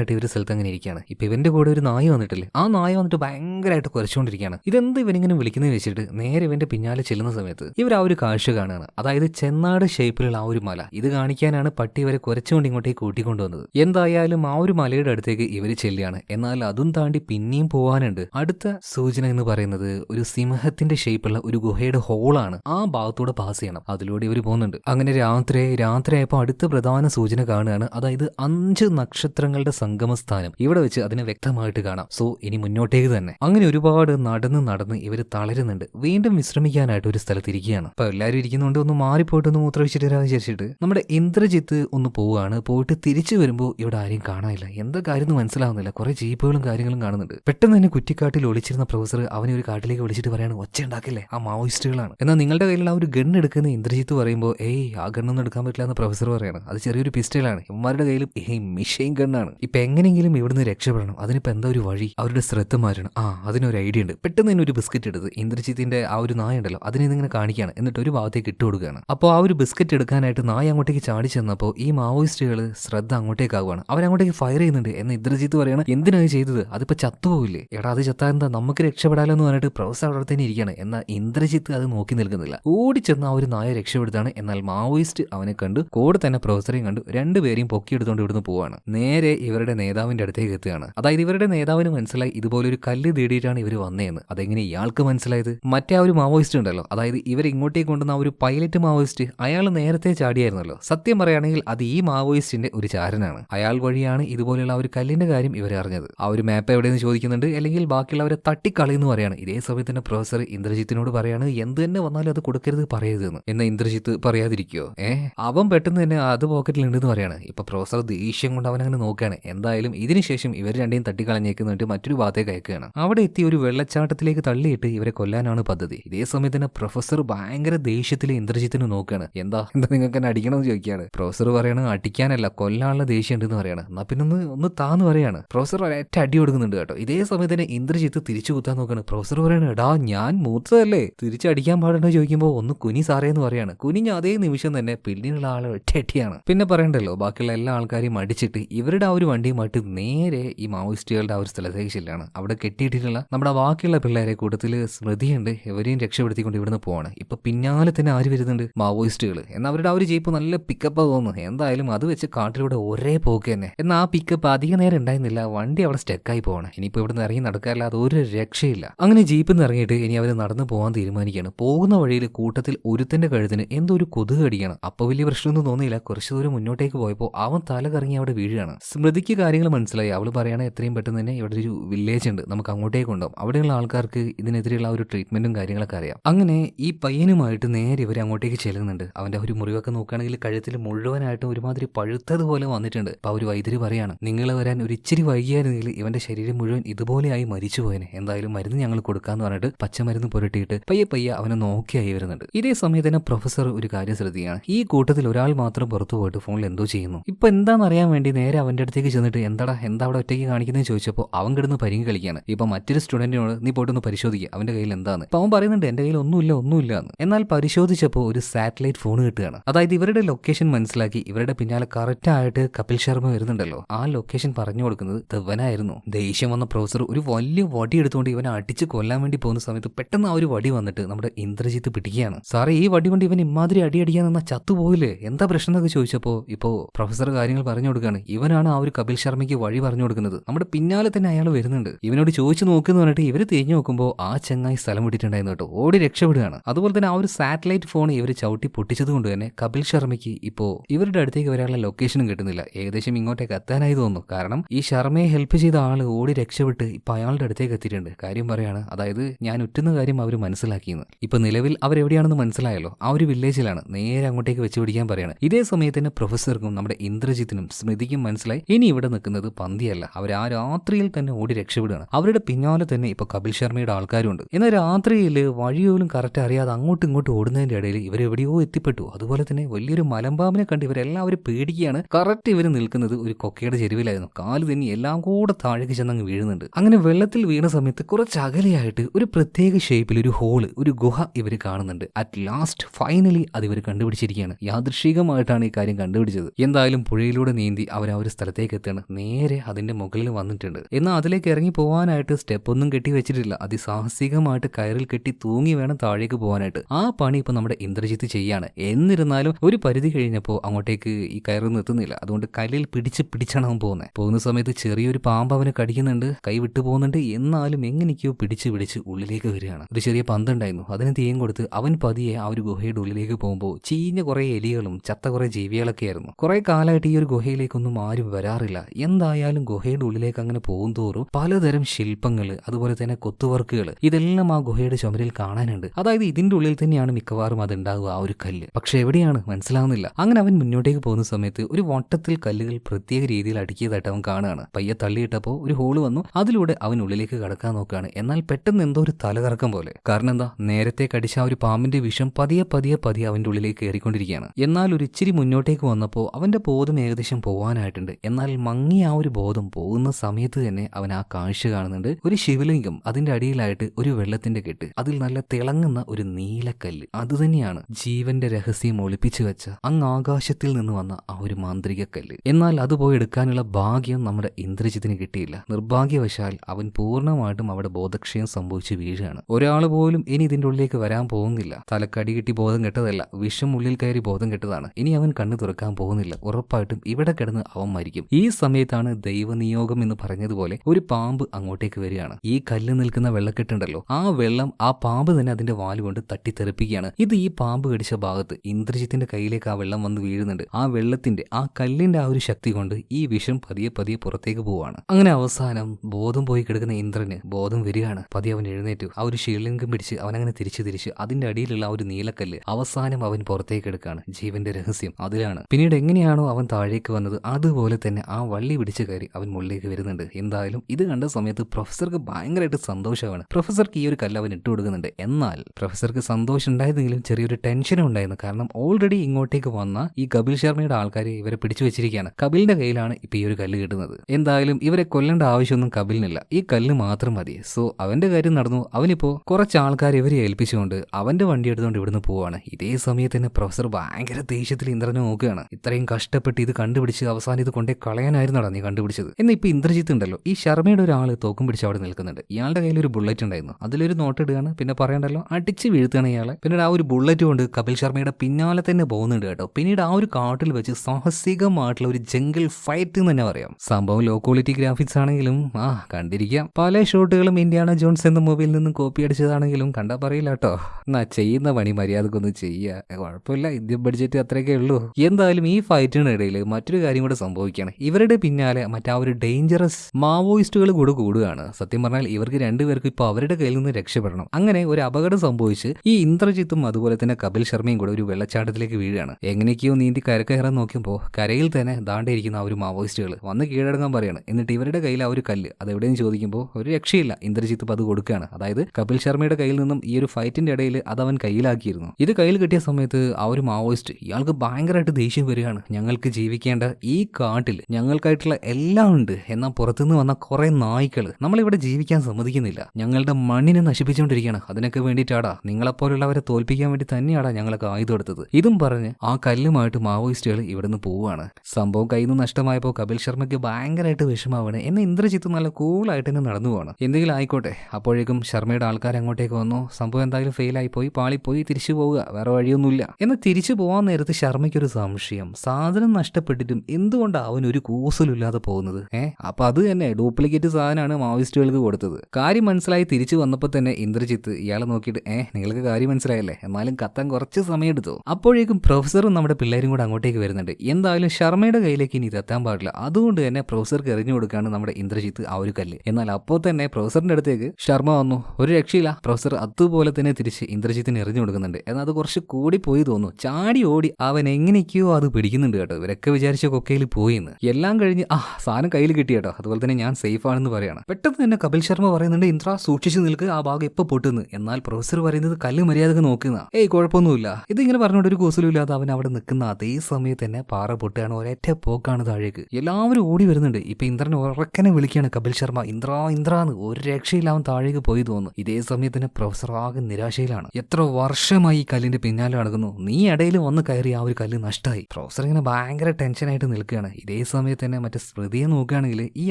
വിശ്രമിക്കാനായിട്ട് ഇവർ സ്ഥലത്ത് അങ്ങനെ ഇരിക്കുകയാണ്. ഇപ്പൊ ഇവന്റെ കൂടെ ഒരു നായ വന്നിട്ടില്ലേ? ആ നായ വന്നിട്ട് ഭയങ്കരമായിട്ട് കുറച്ചുകൊണ്ടിരിക്കുകയാണ് ഇതെന്ത് ഇവനിങ്ങനെ വിളിക്കുന്നത് വെച്ചിട്ട് നേരെ ഇവന്റെ പിന്നാലെ ചെല്ലുന്ന സമയത്ത് ഇവർ ആ ഒരു കാഴ്ച കാണുകയാണ്. അതായത് ചെന്നാട് ഷേപ്പിലുള്ള ആ ഒരു മല. ഇത് കാണിക്കാനാണ് പട്ടി ഇവരെ കുറച്ചുകൊണ്ട് ഇങ്ങോട്ടേക്ക് കൂട്ടിക്കൊണ്ടുവന്നത് എന്തായാലും ആ ഒരു മലയുടെ അടുത്തേക്ക് ഇവർ ചെല്ലുകയാണ്. എന്നാൽ അതും താണ്ടി പിന്നെയും പോകാനുണ്ട് അടുത്ത സൂചന എന്ന് പറയുന്നത് ഒരു സിംഹത്തിന്റെ ഷേപ്പുള്ള ഒരു ഗുഹയുടെ ഹോളാണ്. ആ ഭാഗത്തൂടെ പാസ് ചെയ്യണം. അതിലൂടെ ഇവർ പോകുന്നുണ്ട്. അങ്ങനെ രാത്രി രാത്രിയായപ്പോൾ അടുത്ത പ്രധാന സൂചന കാണുകയാണ്. അതായത് അഞ്ച് നക്ഷത്രങ്ങളുടെ സംഗമസ്ഥാനം ഇവിടെ വെച്ച് അതിനെ വ്യക്തമായിട്ട് കാണാം. സോ ഇനി മുന്നോട്ടേക്ക് തന്നെ. അങ്ങനെ ഒരുപാട് നടന്ന് നടന്ന് ഇവർ തളരുന്നുണ്ട്. വീണ്ടും വിശ്രമിക്കാനായിട്ട് ഒരു സ്ഥലത്തിരിക്കുകയാണ്. അപ്പൊ എല്ലാവരും ഇരിക്കുന്നുണ്ട്. ഒന്ന് മാറിപ്പോയിട്ട് ഒന്ന് മൂത്രവിച്ചിട്ട് വിചാരിച്ചിട്ട് നമ്മുടെ ഇന്ദ്രജിത്ത് ഒന്ന് പോവുകയാണ്. പോയിട്ട് തിരിച്ചു വരുമ്പോൾ ഇവിടെ ആരും കാണാനില്ല. എന്താ കാര്യം എന്ന് മനസ്സിലാവുന്നില്ല. കുറെ ജീപ്പുകളും കാര്യങ്ങളും കാണുന്നുണ്ട്. പെട്ടെന്ന് തന്നെ കുറ്റിക്കാട്ടിൽ ഒളിച്ചിരുന്ന പ്രൊഫസർ അവനെ ഒരു കാട്ടിലേക്ക് വിളിച്ചിട്ട് പറയാണ് ഒച്ച ഉണ്ടാക്കില്ലേ? ആ മാവോയിസ്റ്റുകളാണ്. എന്നാൽ നിങ്ങളുടെ കയ്യിൽ ആ ഒരു ഗൺ എടുക്കുന്ന ഇന്ദ്രജിത്ത് പറയുമ്പോൾ ഏയ് ആ ഗണ്ണൊന്നും എടുക്കാൻ പറ്റില്ല എന്ന് പ്രൊഫസർ പറയാണ്. അത് ചെറിയൊരു പിസ്റ്റലാണ് ഇവന്മാരുടെ കയ്യിലും ഏയ് മിഷൈൻ ഗണ്ണാണ്. ഇപ്പൊ എങ്ങനെയെങ്കിലും ഇവിടുന്ന് രക്ഷപ്പെടണം. അതിനിപ്പോൾ എന്താ ഒരു വഴി? അവരുടെ ശ്രദ്ധ മാറ്റണം. ആ അതിനൊരു ഐഡിയ ഉണ്ട്. പെട്ടെന്ന് തന്നെ ഒരു ബിസ്ക്കറ്റ് എടുത്ത് ഇന്ദ്രജിത്തിന്റെ ആ ഒരു നായ ഉണ്ടല്ലോ അതിനെ ഇതിങ്ങനെ കാണിക്കുകയാണ്. എന്നിട്ട് ഒരു ഭാഗത്തേക്ക് ഇട്ട് കൊടുക്കുകയാണ്. അപ്പോൾ ആ ഒരു ബിസ്ക്കറ്റ് എടുക്കാനായിട്ട് നായ അങ്ങോട്ടേക്ക് ചാടി ചെന്നപ്പോൾ ഈ മാവോയിസ്റ്റുകൾ ശ്രദ്ധ അങ്ങോട്ടേക്ക് അങ്ങോട്ടേക്കാവുകയാണ് അവരങ്ങോട്ടേക്ക് ഫയർ ചെയ്യുന്നുണ്ട്. എന്ന് ഇന്ദ്രജിത്ത് പറയണം എന്തിനാണ് ചെയ്തത്? അതിപ്പോൾ ചത്തുപോകില്ലേ എടാ അത് ചത്താ എന്താ നമുക്ക് രക്ഷപ്പെടാലോ എന്ന് പറഞ്ഞിട്ട് പ്രൊഫസർ അവിടെ തന്നെ ഇരിക്കുകയാണ്. എന്നാൽ ഇന്ദ്രജിത്ത് അത് നോക്കി നിൽക്കുന്നില്ല. ഓടി ഓടിച്ചെന്ന് ആ ഒരു നായ രക്ഷപ്പെടുത്താണ് എന്നാൽ മാവോയിസ്റ്റ് അവനെ കണ്ടു കൂടെ തന്നെ പ്രൊഫസറെയും കണ്ടു രണ്ടുപേരെയും പൊക്കിയെടുത്തുകൊണ്ട് ഇവിടുന്ന് പോവാണ് നേരെ ഇവരുടെ നേതാവിന്റെ അടുത്തേക്ക് എത്തുകയാണ്. അതായത് ഇവരുടെ നേതാവിന് മനസ്സിലായി ഇതുപോലെ ഒരു കല്ല് തേടിയിട്ടാണ് ഇവർ വന്നതെന്ന് അതെങ്ങനെ ഇയാൾക്ക് മനസ്സിലായത്? മറ്റേ ആ ഒരു മാവോയിസ്റ്റ് ഉണ്ടല്ലോ. അതായത് ഇവർ ഇങ്ങോട്ടേക്ക് കൊണ്ടുവന്ന ആ ഒരു പൈലറ്റ് മാവോയിസ്റ്റ് അയാൾ നേരത്തെ ചാടിയായിരുന്നല്ലോ. സത്യം പറയുകയാണെങ്കിൽ അത് ഈ മാവോയിസ്റ്റിന്റെ ഒരു ചാരനാണ്. അയാൾ വഴിയാണ് ഇതുപോലെയുള്ള ആ ഒരു കല്ലിന്റെ കാര്യം ഇവർ അറിഞ്ഞത്. ആ ഒരു മാപ്പ് എവിടെയെന്ന് ചോദിക്കുന്നുണ്ട്? അല്ലെങ്കിൽ ബാക്കിയുള്ളവരെ തട്ടിക്കളയെന്ന് പറയാണ് ഇതേ സമയത്ത് തന്നെ പ്രൊഫസർ ഇന്ദ്രജിത്തിനോട് പറയാണ് എന്ത് തന്നെ വന്നാലും അത് കൊടുക്കരുത് പറയരുതെന്ന്. എന്ന ഇന്ദ്രജിത്ത് പറയാതിരിക്കോ ഏഹ് അവൻ പെട്ടെന്ന് തന്നെ അത് പോക്കറ്റിലുണ്ടെന്ന് പറയാണ് ഇപ്പൊ പ്രൊഫസർ ദേഷ്യം കൊണ്ട് അവൻ അങ്ങനെ നോക്കുകയാണ് എന്തായാലും ഇതിനുശേഷം ഇവർ രണ്ടേയും തട്ടിക്കളഞ്ഞേക്കുന്നിട്ട് മറ്റൊരു ഭാഗത്തേക്ക് അയക്കുകയാണ്. അവിടെ എത്തി ഒരു വെള്ളച്ചാട്ടത്തിലേക്ക് തള്ളിയിട്ട് ഇവരെ കൊല്ലാനാണ് പദ്ധതി. ഇതേ സമയത്ത് തന്നെ പ്രൊഫസർ ഭയങ്കര ദേഷ്യത്തിൽ ഇന്ദ്രജിത്തിന് നോക്കുകയാണ് എന്താ? എന്താ നിങ്ങൾക്ക് എന്നെ അടിക്കണമെന്ന് ചോദിക്കുകയാണ്. പ്രൊഫസർ പറയണ അടിക്കാനല്ല കൊല്ലാനുള്ള ദേഷ്യം ഉണ്ടെന്ന് പറയാണ്. എന്നാ പിന്നെ ഒന്ന് ഒന്ന് താന്ന് പറയാണ്. പ്രൊഫസർ ഒരേറ്റ അടി കൊടുക്കുന്നുണ്ട് കേട്ടോ. ഇതേ സമയത്ത് തന്നെ ഇന്ദ്രജിത്ത് തിരിച്ചു കുത്താൻ നോക്കുകയാണ് പ്രൊഫസർ പറയാണ് എടാ ഞാൻ മൂത്തതല്ലേ? തിരിച്ചടിക്കാൻ പാടുണ്ടോ ചോദിക്കുമ്പോൾ ഒന്ന് കുനി സാറേ എന്ന് പറയാണ്. കുനിഞ്ഞ അതേ നിമിഷം തന്നെ പിന്നീടുള്ള ആൾ ഒറ്റ അടിയാണ് പിന്നെ പറയണ്ടല്ലോ ബാക്കിയുള്ള എല്ലാ ആൾക്കാരെയും അടിച്ചിട്ട് ഇവരുടെ ആ ഒരു വണ്ടിയുമായിട്ട് നേരെ ഈ മാവോയിസ്റ്റുകളുടെ ആ ഒരു സ്ഥലത്തേക്ക് ചെല്ലാണ്. അവിടെ കെട്ടിയിട്ടിട്ടുള്ള നമ്മുടെ ബാക്കിയുള്ള പിള്ളേരെ കൂട്ടത്തിൽ സ്മൃതിയുണ്ട്. ഇവരെയും രക്ഷപ്പെടുത്തിക്കൊണ്ട് ഇവിടുന്ന് പോവാണ്. ഇപ്പൊ പിന്നാലെ തന്നെ ആര് വരുന്നുണ്ട്? മാവോയിസ്റ്റുകൾ എന്നാൽ അവരുടെ ആ ഒരു ജീപ്പ് നല്ല പിക്കപ്പ് തോന്നുന്നു. എന്തായാലും അത് വെച്ച് കാട്ടിലൂടെ ഒരേ പോക്ക് തന്നെ. എന്നാൽ ആ പിക്കപ്പ് അധിക നേരം ഉണ്ടായിരുന്നില്ല. വണ്ടി അവിടെ സ്റ്റക്കായി പോവാണ്. ഇനിയിപ്പോൾ ഇവിടുന്ന് ഇറങ്ങി നടക്കാറില്ലാതെ ഒരു രക്ഷയില്ല. അങ്ങനെ ജീപ്പിൽ നിന്ന് ഇറങ്ങിയിട്ട് ഇനി അവർ നടന്നു പോകാൻ തീരുമാനിക്കുകയാണ്. പോകുന്ന വഴിയിൽ കൂട്ടത്തിൽ ഒരുത്തന്റെ കഴുത്തിന് എന്തോ ഒരു കൊതുക് കടിക്കണം അപ്പൊ വലിയ പ്രശ്നമൊന്നും തോന്നിയില്ല. കുറച്ചു ദൂരം മുന്നോട്ടേക്ക് പോയപ്പോൾ അവൻ തല കറങ്ങി അവിടെ വീഴുകയാണ്. സ്മൃതിക്ക് കാര്യങ്ങൾ മനസ്സിലായി. അവൾ പറയാണ് എത്രയും പെട്ടെന്ന് തന്നെ ഇവിടെ ഒരു വില്ലേജ് ഉണ്ട്. നമുക്ക് അങ്ങോട്ടേക്ക് കൊണ്ടുപോകും. അവിടെയുള്ള ആൾക്കാർക്ക് ഇതിനെതിരെയുള്ള ഒരു ട്രീറ്റ്മെന്റും കാര്യങ്ങളൊക്കെ അറിയാം. അങ്ങനെ ഈ പയ്യനുമായിട്ട് നേരെ ഇവർ അങ്ങോട്ടേക്ക് ചെല്ലുന്നുണ്ട്. അവന്റെ ഒരു മുറിവൊക്കെ നോക്കുകയാണെങ്കിൽ കഴുത്തിൽ മുഴുവനായിട്ടും ഒരുമാതിരി പഴുത്തതുപോലെ വന്നിട്ടുണ്ട്. അപ്പോൾ ഒരു വൈദ്യുതി പറയാണ് നിങ്ങൾ വരാൻ ഒരു ഇച്ചിരി വൈകിയായിരുന്നെങ്കിൽ ഇവന്റെ ശരീരം മുഴുവൻ ഇതുപോലെയായി മരിച്ചു പോയനെ. എന്തായാലും മരുന്ന് ഞങ്ങൾ കൊടുക്കാന്ന് പറഞ്ഞിട്ട് പച്ചമരുന്ന് പുരട്ടിയിട്ട് പയ്യെ പയ്യെ അവനെ നോക്കിയായി വരുന്നുണ്ട്. ഇതേ സമയത്ത് തന്നെ പ്രൊഫസർ ഒരു കാര്യം ശ്രദ്ധിക്കുകയാണ്. ഈ കൂട്ടത്തിൽ ഒരാൾ മാത്രം പുറത്തു പോയിട്ട് ഫോണിൽ എന്തോ ചെയ്യുന്നു. ഇപ്പൊ എന്താണെന്ന് അറിയാൻ വേണ്ടി നേരെ അവന്റെ അടുത്തേക്ക് ചെന്നിട്ട് എന്താടാ എന്താ അവിടെ ഒറ്റയ്ക്ക് കാണിക്കുന്നത് ചോദിച്ചപ്പോൾ അവൻ കിടന്ന് പരിങ്ങി കളിക്കുകയാണ്. ഇപ്പൊ മറ്റൊരു സ്റ്റുഡന്റിനോട് നീ പോയിട്ടൊന്ന് പരിശോധിക്കുക അവന്റെ കയ്യിൽ എന്താന്ന്. അപ്പൊ അവൻ പറയുന്നുണ്ട് എന്റെ കയ്യിൽ ഒന്നുമില്ല ഒന്നുമില്ല എന്ന് എന്നാൽ പരിശോധിച്ചപ്പോൾ ഒരു സാറ്റലൈറ്റ് ഫോൺ കിട്ടുകയാണ്. അതായത് ഇവരുടെ ലൊക്കേഷൻ മനസ്സിലാക്കി ഇവരുടെ പിന്നാലെ കറക്റ്റ് ആയിട്ട് കപിൽ ശർമ്മ വരുന്നുണ്ടല്ലോ. ആ ലൊക്കേഷൻ പറഞ്ഞു കൊടുക്കുന്നത് ദവനായിരുന്നു ദേഷ്യം വന്ന പ്രൊഫസർ ഒരു വലിയ വടി എടുത്തുകൊണ്ട് ഇവനെ അടിച്ച് കൊല്ലാൻ വേണ്ടി പോകുന്ന സമയത്ത് പെട്ടെന്ന് ആ ഒരു വടി വന്നിട്ട് നമ്മുടെ ഇന്ദ്രജിത്ത് പിടിക്കുകയാണ്. സാറേ ഈ വടി കൊണ്ട് ഇവൻ ഇമാതിരി അടി അടിക്കാൻ നിന്നാ ചത്തുപോയില്ലേ എന്താ പ്രശ്നം? എന്നൊക്കെ ചോദിച്ചപ്പോൾ ഇപ്പോ പ്രൊഫസർ കാര്യങ്ങൾ പറഞ്ഞു കൊടുക്കുകയാണ്. ഇവനാണ് ആ ഒരു കപിൽ ശർമ്മയ്ക്ക് വഴി പറഞ്ഞു കൊടുക്കുന്നത്. നമ്മുടെ പിന്നാലെ തന്നെ അയാൾ വരുന്നുണ്ട്. ഇവനോട് ചോദിച്ചു നോക്കുന്നു പറഞ്ഞിട്ട് ഇവർ തിരിഞ്ഞു നോക്കുമ്പോൾ ആ ചെങ്ങായി സ്ഥലം വിട്ടിട്ടുണ്ടായിരുന്നു കേട്ടോ. ഓടി രക്ഷപ്പെടുകയാണ്. അതുപോലെ തന്നെ ആ ഒരു സാറ്റലൈറ്റ് ഫോൺ ഇവർ ചവിട്ടി പൊട്ടിച്ചത് കൊണ്ട് തന്നെ കപിൽ ശർമ്മയ്ക്ക് ഇപ്പോ ഇവരുടെ അടുത്തേക്ക് വരാനുള്ള ലൊക്കേഷനും കിട്ടുന്നില്ല. ഏകദേശം ഇങ്ങോട്ടേക്ക് എത്താനായി തോന്നുന്നു. കാരണം ഈ ശർമ്മയെ ഹെൽപ്പ് ചെയ്ത ആൾ ഓടി രക്ഷപ്പെട്ട് ഇപ്പൊ അയാളുടെ അടുത്തേക്ക് എത്തിയിട്ടുണ്ട്. കാര്യം പറയാണ് അതായത് ഞാൻ ഉറ്റുന്ന കാര്യം അവർ മനസ്സിലാക്കിയെന്ന്. ഇപ്പൊ നിലവിൽ അവരെവിടെയാണെന്ന് മനസ്സിലായല്ലോ. ആ ഒരു വില്ലേജിലാണ്. നേരെ അങ്ങോട്ടേക്ക് വെച്ച് പിടിക്കാൻ പറയാണ്. ഇതേ സമയത്ത് തന്നെ പ്രൊഫസർക്കും നമ്മുടെ ഇന്ദ്രജിത്തിനും സ്മൃതിക്കും മനസ്സിലായി. ഇനി നിൽക്കുന്നത് പന്തിയല്ല. അവർ ആ രാത്രിയിൽ തന്നെ ഓടി രക്ഷപ്പെടുകയാണ്. അവരുടെ പിന്നാലെ തന്നെ ഇപ്പൊ കപിൽ ശർമ്മയുടെ ആൾക്കാരുണ്ട്. എന്നാൽ രാത്രിയിൽ വഴിയോലും കറക്റ്റ് അറിയാതെ അങ്ങോട്ടും ഇങ്ങോട്ടും ഓടുന്നതിന്റെ ഇടയിൽ ഇവർ എവിടെയോ എത്തിപ്പെട്ടു. അതുപോലെ തന്നെ വലിയൊരു മലമ്പാമ്പിനെ കണ്ട് ഇവരെല്ലാവരും പേടിക്കുകയാണ്. കറക്റ്റ് ഇവർ നിൽക്കുന്നത് ഒരു കൊക്കയുടെ ചെരുവിലായിരുന്നു. കാൽ തന്നെ എല്ലാം കൂടെ താഴേക്ക് ചെന്നങ്ങ് വീഴുന്നുണ്ട്. അങ്ങനെ വെള്ളത്തിൽ വീണ സമയത്ത് കുറച്ച് അകലെയായിട്ട് ഒരു പ്രത്യേക ഷേപ്പിൽ ഒരു ഹോൾ ഒരു ഗുഹ ഇവർ കാണുന്നുണ്ട്. അറ്റ് ലാസ്റ്റ് ഫൈനലി അത് ഇവർ കണ്ടുപിടിച്ചിരിക്കുകയാണ്. യാദൃശികമായിട്ടാണ് ഈ കാര്യം കണ്ടുപിടിച്ചത്. എന്തായാലും പുഴയിലൂടെ നീന്തി അവർ ആ ഒരു സ്ഥലത്തേക്ക് എത്തുകയാണ് നേരെ അതിന്റെ മുകളിൽ വന്നിട്ടുണ്ട്. എന്നാൽ അതിലേക്ക് ഇറങ്ങി പോകാനായിട്ട് സ്റ്റെപ്പ് ഒന്നും കെട്ടി വെച്ചിട്ടില്ല. അതിസാഹസികമായിട്ട് കയറിൽ കെട്ടി തൂങ്ങി വേണം താഴേക്ക് പോകാനായിട്ട് ആ പണി ഇപ്പൊ നമ്മുടെ ഇന്ദ്രജിത്ത് ചെയ്യാണ്. എന്നിരുന്നാലും ഒരു പരിധി കഴിഞ്ഞപ്പോൾ അങ്ങോട്ടേക്ക് ഈ കയറൊന്നും എത്തുന്നില്ല. അതുകൊണ്ട് കല്ലിൽ പിടിച്ച് പിടിച്ചാണ് അവൻ പോകുന്നത് പോകുന്ന സമയത്ത് ചെറിയൊരു പാമ്പ് അവനെ കടിക്കുന്നുണ്ട്. കൈ വിട്ടു പോകുന്നുണ്ട്. എന്നാലും എങ്ങനെയൊക്കെയോ പിടിച്ച് പിടിച്ച് ഉള്ളിലേക്ക് വരികയാണ്. ഒരു ചെറിയ പന്തുണ്ടായിരുന്നു അതിന് തീയും കൊടുത്ത് അവൻ പതിയെ ആ ഒരു ഗുഹയുടെ ഉള്ളിലേക്ക് പോകുമ്പോൾ ചീഞ്ഞ കുറേ എലികളും ചത്ത കുറേ ജീവികളൊക്കെ ആയിരുന്നു കുറേ കാലമായിട്ട് ഈ ഒരു ഗുഹയിലേക്കൊന്നും ആരും വരാറില്ല. എന്തായാലും ഗുഹയുടെ ഉള്ളിലേക്ക് അങ്ങനെ പോകും തോറും പലതരം ശില്പങ്ങൾ അതുപോലെ തന്നെ കൊത്തുവർക്കുകൾ ഇതെല്ലാം ആ ഗുഹയുടെ ചുമരിൽ കാണാനുണ്ട്. അതായത് ഇതിന്റെ ഉള്ളിൽ തന്നെയാണ് മിക്കവാറും അത് ഉണ്ടാവുക ആ ഒരു കല്ല്. പക്ഷെ എവിടെയാണ്? മനസ്സിലാവുന്നില്ല. അങ്ങനെ അവൻ മുന്നോട്ടേക്ക് പോകുന്ന സമയത്ത് ഒരു വട്ടത്തിൽ കല്ലുകൾ പ്രത്യേക രീതിയിൽ അടുക്കിയതായിട്ട് അവൻ കാണുകയാണ്. പയ്യെ തള്ളിയിട്ടപ്പോൾ ഒരു ഹോൾ വന്നു. അതിലൂടെ അവൻ ഉള്ളിലേക്ക് കടക്കാൻ നോക്കുകയാണ്. എന്നാൽ പെട്ടെന്ന് എന്തോ ഒരു തലകറക്കം പോലെ. കാരണം എന്താ? നേരത്തെ കടിച്ച ആ ഒരു പാമ്പിന്റെ വിഷം പതിയെ പതിയെ പതിയെ അവന്റെ ഉള്ളിലേക്ക് കയറിക്കൊണ്ടിരിക്കുകയാണ്. എന്നാൽ ഒരു ഇച്ചിരി മുന്നോട്ടേക്ക് വന്നപ്പോൾ അവന്റെ ബോധം ഏകദേശം പോകാനായിട്ടുണ്ട് എന്നാൽ മങ്ങിയ ആ ഒരു ബോധം പോകുന്ന സമയത്ത് തന്നെ അവൻ ആ കാഴ്ച കാണുന്നുണ്ട്. ഒരു ശിവലിംഗം അതിന്റെ അടിയിലായിട്ട് ഒരു വെള്ളത്തിന്റെ കെട്ട് അതിൽ നല്ല തിളങ്ങുന്ന ഒരു നീലക്കല്ല്. അതുതന്നെയാണ് ജീവന്റെ രഹസ്യം ഒളിപ്പിച്ചു വെച്ച അങ്ങ് ആകാശത്തിൽ നിന്ന് വന്ന ആ ഒരു മാന്ത്രിക കല്ല് എന്നാൽ അത് പോയി എടുക്കാനുള്ള ഭാഗ്യം നമ്മുടെ ഇന്ദ്രജിത്തിന് കിട്ടിയില്ല. നിർഭാഗ്യവശാൽ അവൻ പൂർണമായിട്ടും അവിടെ ബോധക്ഷയം സംഭവിച്ചു വീഴുകയാണ് ഒരാൾ പോലും ഇനി ഇതിന്റെ ഉള്ളിലേക്ക് വരാൻ പോകുന്നില്ല. തലക്കടി കിട്ടി ബോധം കെട്ടതല്ല വിഷം ഉള്ളിൽ കയറി ബോധം കെട്ടതാണ്. ഇനി അവൻ കണ്ണു തുറക്കാൻ പോകുന്നില്ല. ഉറപ്പായിട്ടും ഇവിടെ കിടന്ന് അവൻ മരിക്കും. ഈ സമയത്താണ് ദൈവനിയോഗം എന്ന് പറഞ്ഞതുപോലെ ഒരു പാമ്പ് അങ്ങോട്ടേക്ക് വരികയാണ്. ഈ കല്ല് നിൽക്കുന്ന വെള്ളക്കെട്ടുണ്ടല്ലോ ആ വെള്ളം ആ പാമ്പ് തന്നെ അതിന്റെ വാലുകൊണ്ട് തട്ടിത്തെറിപ്പിക്കുകയാണ്. ഇത് ഈ പാമ്പ് കടിച്ച ഭാഗത്ത് ഇന്ദ്രജിത്തിന്റെ കയ്യിലേക്ക് ആ വെള്ളം വന്ന് വീഴുന്നുണ്ട്. ആ വെള്ളത്തിന്റെ ആ കല്ലിന്റെ ആ ഒരു ശക്തി കൊണ്ട് ഈ വിഷം പതിയെ പതിയെ പുറത്തേക്ക് പോവാണ് അങ്ങനെ അവസാനം ബോധം പോയി കിടക്കുന്ന ഇന്ദ്രന് ബോധം വരികയാണ്. പതിയെ അവൻ എഴുന്നേറ്റു. ആ ഒരു ശീലിംഗം പിടിച്ച് അവൻ അങ്ങനെ തിരിച്ചു തിരിച്ച് അതിന്റെ അടിയിലുള്ള ആ ഒരു നീലക്കല്ല് അവസാനം അവൻ പുറത്തേക്ക് എടുക്കുകയാണ്. ജീവന്റെ രഹസ്യം അതിലാണ്. പിന്നീട് എങ്ങനെയാണോ അവൻ താഴേക്ക് വന്നത് അതുപോലെ തന്നെ ആ വള്ളി പിടിച്ച് കയറി അവൻ മുകളിലേക്ക് വരുന്നുണ്ട്. എന്തായാലും ഇത് കണ്ട സമയത്ത് പ്രൊഫസർക്ക് ഭയങ്കരമായിട്ട് സന്തോഷമാണ്. പ്രൊഫസർക്ക് ഈ ഒരു കല്ല് അവൻ ഇട്ട് കൊടുക്കുന്നുണ്ട്. എന്നാൽ പ്രൊഫസർക്ക് സന്തോഷം ഉണ്ടായതെങ്കിലും ചെറിയൊരു ടെൻഷനും ഉണ്ടായിരുന്നു. കാരണം ഓൾറെഡി ഇങ്ങോട്ടേക്ക് വന്ന ഈ കപിൽ ശർമ്മയുടെ ആൾക്കാർ ഇവരെ പിടിച്ചു വെച്ചിരിക്കുകയാണ്. കപിലിന്റെ കയ്യിലാണ് ഇപ്പൊ ഈ ഒരു കല്ല് കിട്ടുന്നത്. എന്തായാലും ഇവരെ കൊല്ലേണ്ട ആവശ്യമൊന്നും കപിലിനില്ല. ഈ കല്ല് മാത്രം മതി. സോ അവന്റെ കാര്യം നടന്നു. അവനിപ്പോ കുറച്ച് ആൾക്കാർ ഇവരെ ഏൽപ്പിച്ചുകൊണ്ട് അവന്റെ വണ്ടി എടുത്തുകൊണ്ട് ഇവിടുന്ന് പോവാണ്. ഇതേ സമയത്ത് തന്നെ പ്രൊഫസർ ഭയങ്കര ദേഷ്യത്തിൽ ഇന്ദ്രനെ നോക്കുകയാണ്. ഇത്രയും കഷ്ടപ്പെട്ട് ഇത് കണ്ടുപിടിച്ച് അവസാനം ഇത് കൊണ്ടേ കളയാനായിരുന്നടാ നീ കണ്ടുപിടിച്ചത്. എന്നാൽ ഇപ്പൊ ഇന്ദ്രജിത്ത് ഉണ്ടല്ലോ ഈ ശർമ്മയുടെ ഒരാൾ തോക്കും പിടിച്ച് അവിടെ നിൽക്കുന്നുണ്ട്. ഇയാളുടെ കയ്യിൽ ഒരു ബുള്ളറ്റ് ഉണ്ടായിരുന്നു. അതിലൊരു നോട്ട് ഇടുകയാണ് പിന്നെ പറയണ്ടല്ലോ അടിച്ച് വീഴ്ത്തുകയാണ് ഇയാളെ. പിന്നീട് ആ ഒരു ബുള്ളറ്റ് കൊണ്ട് കപിൽ ശർമ്മയുടെ പിന്നാലെ തന്നെ പോകുന്നുണ്ട് കേട്ടോ. പിന്നീട് ആ ഒരു കാട്ടിൽ വെച്ച് സാഹസികമായിട്ടുള്ള ഒരു ജംഗിൾ ഫൈറ്റ് എന്ന് തന്നെ പറയാം. സംഭവം ലോ ക്വാളിറ്റി ഗ്രാഫിക്സ് ആണെങ്കിലും ആ കണ്ടിരിക്കാം. പല ഷോട്ടുകളും ഇന്ത്യാന ജോൺസ് എന്ന മൂവിയിൽ നിന്നും കോപ്പി അടിച്ചതാണെങ്കിലും കണ്ടാ പറയില്ല കേട്ടോ. എന്നാ ചെയ്യുന്ന പണി മര്യാദക്കൊന്നും ചെയ്യുക കുഴപ്പമില്ല ഇന്ത്യൻ ബഡ്ജറ്റ് അത്രയൊക്കെ ഉള്ളൂ. എന്തായാലും ഈ ഫൈറ്റിനിടയിൽ മറ്റൊരു കാര്യം കൂടെ സംഭവിക്കുകയാണ് ഇവരുടെ പിന്നാലെ മറ്റാ ഒരു ഡേഞ്ചറസ് മാവോയിസ്റ്റുകൾ കൂടെ കൂടുകയാണ്. സത്യം പറഞ്ഞാൽ ഇവർക്ക് രണ്ടുപേർക്കും ഇപ്പോൾ അവരുടെ കയ്യിൽ നിന്ന് രക്ഷപ്പെടണം. അങ്ങനെ ഒരു അപകടം സംഭവിച്ച് ഈ ഇന്ദ്രജിത്തും അതുപോലെ തന്നെ കപിൽ ശർമ്മയും കൂടെ ഒരു വെള്ളച്ചാട്ടത്തിലേക്ക് വീഴുകയാണ്. എങ്ങനെയൊക്കെയോ നീന്തി കരക്കയറാൻ നോക്കുമ്പോൾ കരയിൽ തന്നെ ദാണ്ടിരിക്കുന്ന ആ ഒരു മാവോയിസ്റ്റുകൾ വന്ന് കീഴടങ്ങാൻ പറയാണ്. എന്നിട്ട് ഇവരുടെ കയ്യിൽ ആ ഒരു കല്ല് അത് എവിടെയും ചോദിക്കുമ്പോൾ ഒരു രക്ഷയില്ല. ഇന്ദ്രജിത്ത് ഇപ്പം അത് കൊടുക്കുകയാണ്. അതായത് കപിൽ ശർമ്മയുടെ കയ്യിൽ നിന്നും ഈ ഒരു ഫൈറ്റിന്റെ ഇടയിൽ അത് അവൻ കയ്യിലാക്കിയിരുന്നു. ഇത് കയ്യിൽ കിട്ടിയ സമയത്ത് ആ ഒരു മാവോയിസ്റ്റ് ഇയാൾക്ക് ഭയങ്കരമായിട്ട് ദേഷ്യം വരികയാണ്. ഞങ്ങൾക്ക് ജീവിക്കേണ്ട ഈ കാട്ടിൽ ഞങ്ങൾക്കായിട്ടുള്ള എല്ലാം ഉണ്ട്. എന്നാൽ പുറത്തുനിന്ന് വന്ന കുറെ നായ്ക്കൾ നമ്മളിവിടെ ജീവിക്കാൻ സമ്മതിക്കുന്നില്ല. ഞങ്ങളുടെ മണ്ണിനെ നശിപ്പിച്ചുകൊണ്ടിരിക്കുകയാണ്. അതിനൊക്കെ വേണ്ടിയിട്ടാടാ. നിങ്ങളെപ്പോലുള്ളവരെ തോൽപ്പിക്കാൻ വേണ്ടി തന്നെയാടാ ഞങ്ങളൊക്കെ ആയുധം എടുത്തത്. ഇതും പറഞ്ഞ് ആ കല്ലുമായിട്ട് മാവോയിസ്റ്റുകൾ ഇവിടുന്ന് പോവുകയാണ്. സംഭവം കയ്യിൽ നിന്ന് നഷ്ടമായപ്പോൾ കപിൽ ശർമ്മയ്ക്ക് ഭയങ്കരമായിട്ട് വിഷമാവണ് എന്നെ ഇന്ദ്രജിത്ത് നല്ല കൂളായിട്ട് തന്നെ നടന്നു പോകണം എന്തെങ്കിലും ആയിക്കോട്ടെ. അപ്പോഴേക്കും ശർമ്മയുടെ ആൾക്കാർ അങ്ങോട്ടേക്ക് വന്നു. സംഭവം എന്തായാലും ഫെയിലായി പോയി. പാളിപ്പോയി തിരിച്ചു പോവുക. വേറെ വഴിയൊന്നുമില്ല. എന്നാൽ തിരിച്ചു പോകാൻ നേരത്ത് ശർമ്മയ്ക്കൊരു സംശയം. സാധനം നഷ്ടപ്പെട്ടിട്ടും എന്തുകൊണ്ടാണ് അവൻ ഒരു കൂസലില്ലാതെ പോകുന്നത്. ഏ അപ്പൊ അത് തന്നെ ഡ്യൂപ്ലിക്കേറ്റ് സാധനമാണ് മാവോയിസ്റ്റുകൾക്ക് കൊടുത്തത്. കാര്യം മനസ്സിലായി തിരിച്ചു വന്നപ്പോൾ തന്നെ ഇന്ദ്രജിത്ത് ഇയാളെ നോക്കിയിട്ട് ഏ നിങ്ങൾക്ക് കാര്യം മനസ്സിലായല്ലേ? എന്നാലും കത്താൻ കുറച്ച് സമയം എടുത്തു അപ്പോഴേക്കും പ്രൊഫസറും നമ്മുടെ പിള്ളേരും കൂടെ അങ്ങോട്ടേക്ക് വരുന്നുണ്ട്. എന്തായാലും ശർമ്മയുടെ കയ്യിലേക്ക് ഇനി ഇതെത്താൻ പാടില്ല. അതുകൊണ്ട് തന്നെ പ്രൊഫസർക്ക് എറിഞ്ഞു കൊടുക്കുകയാണ് നമ്മുടെ ഇന്ദ്രജിത്ത് ആ ഒരു കല്ല്. എന്നാൽ അപ്പോൾ തന്നെ പ്രൊഫസറിന്റെ അടുത്തേക്ക് ശർമ്മ വന്നു. ഒരു രക്ഷയില്ല. പ്രൊഫസർ അതുപോലെ തന്നെ തിരിച്ച് ഇന്ദ്രജിത്തിന് എറിഞ്ഞു കൊടുക്കുന്നുണ്ട്. എന്നാൽ അത് കുറച്ച് കൂടി പോയി തോന്നുന്നു. ചാടി ഓടി അവൻ എങ്ങനെയൊക്കെയോ അത് പിടിക്കുന്നുണ്ട് കേട്ടോ. ഇവരൊക്കെ വിചാരിച്ച കൊക്കയിൽ പോയിന്ന് എല്ലാം കഴിഞ്ഞ് ആ സാധനം കയ്യിൽ കിട്ടി കേട്ടോ. അതുപോലെ തന്നെ ഞാൻ സേഫ് ആണെന്ന് പറയാണ്. പെട്ടെന്ന് തന്നെ കപിൽ ശർമ്മ പറയുന്നുണ്ട് ഇന്ദ്ര സൂക്ഷിച്ചു നിൽക്ക് ആ ഭാഗം എപ്പോൾ പൊട്ടുന്നു? എന്നാൽ പ്രൊഫസർ പറയുന്നത് കല്ല് മര്യാദയ്ക്ക് നോക്കുന്ന ഏയ് കുഴപ്പമൊന്നുമില്ല. ഇതിങ്ങനെ പറഞ്ഞുകൊണ്ട് ഒരു കൂസലുമില്ലാതെ അവൻ അവിടെ നിൽക്കുന്ന അതേ സമയത്ത് തന്നെ പാറ പൊട്ടുകയാണ് ഒരൊറ്റ പോക്കാണ് താഴേക്ക്. എല്ലാവരും ഓടി വരുന്നുണ്ട്. ഇപ്പൊ ഇന്ദ്രനെ ഉറക്കനെ വിളിക്കുകയാണ് കപിൽ ശർമ്മ. ഇന്ദ്ര ഇന്ദ്രാന്ന്. ഒരു രക്ഷയില്ല അവൻ താഴേക്ക് പോയി തോന്നുന്നു. ഇതേ സമയത്ത് തന്നെ പ്രൊഫസർ ആകെ നിരാശയിലാണ്. എത്ര വർഷമായി ഈ കല്ലിന്റെ പിന്നാലെ നടക്കുന്നു. നീ ഇടയിൽ വന്ന് കയറി ആ ഒരു കല്ല് നഷ്ടമായി പ്രൊഫസർ ഇങ്ങനെ ഭയങ്കര ടെൻഷനായിട്ട് നിൽക്കുകയാണ്. ഇതേ സമയത്ത് തന്നെ മറ്റേ സ്മൃതിയെ നോക്കുകയാണെങ്കിൽ ഈ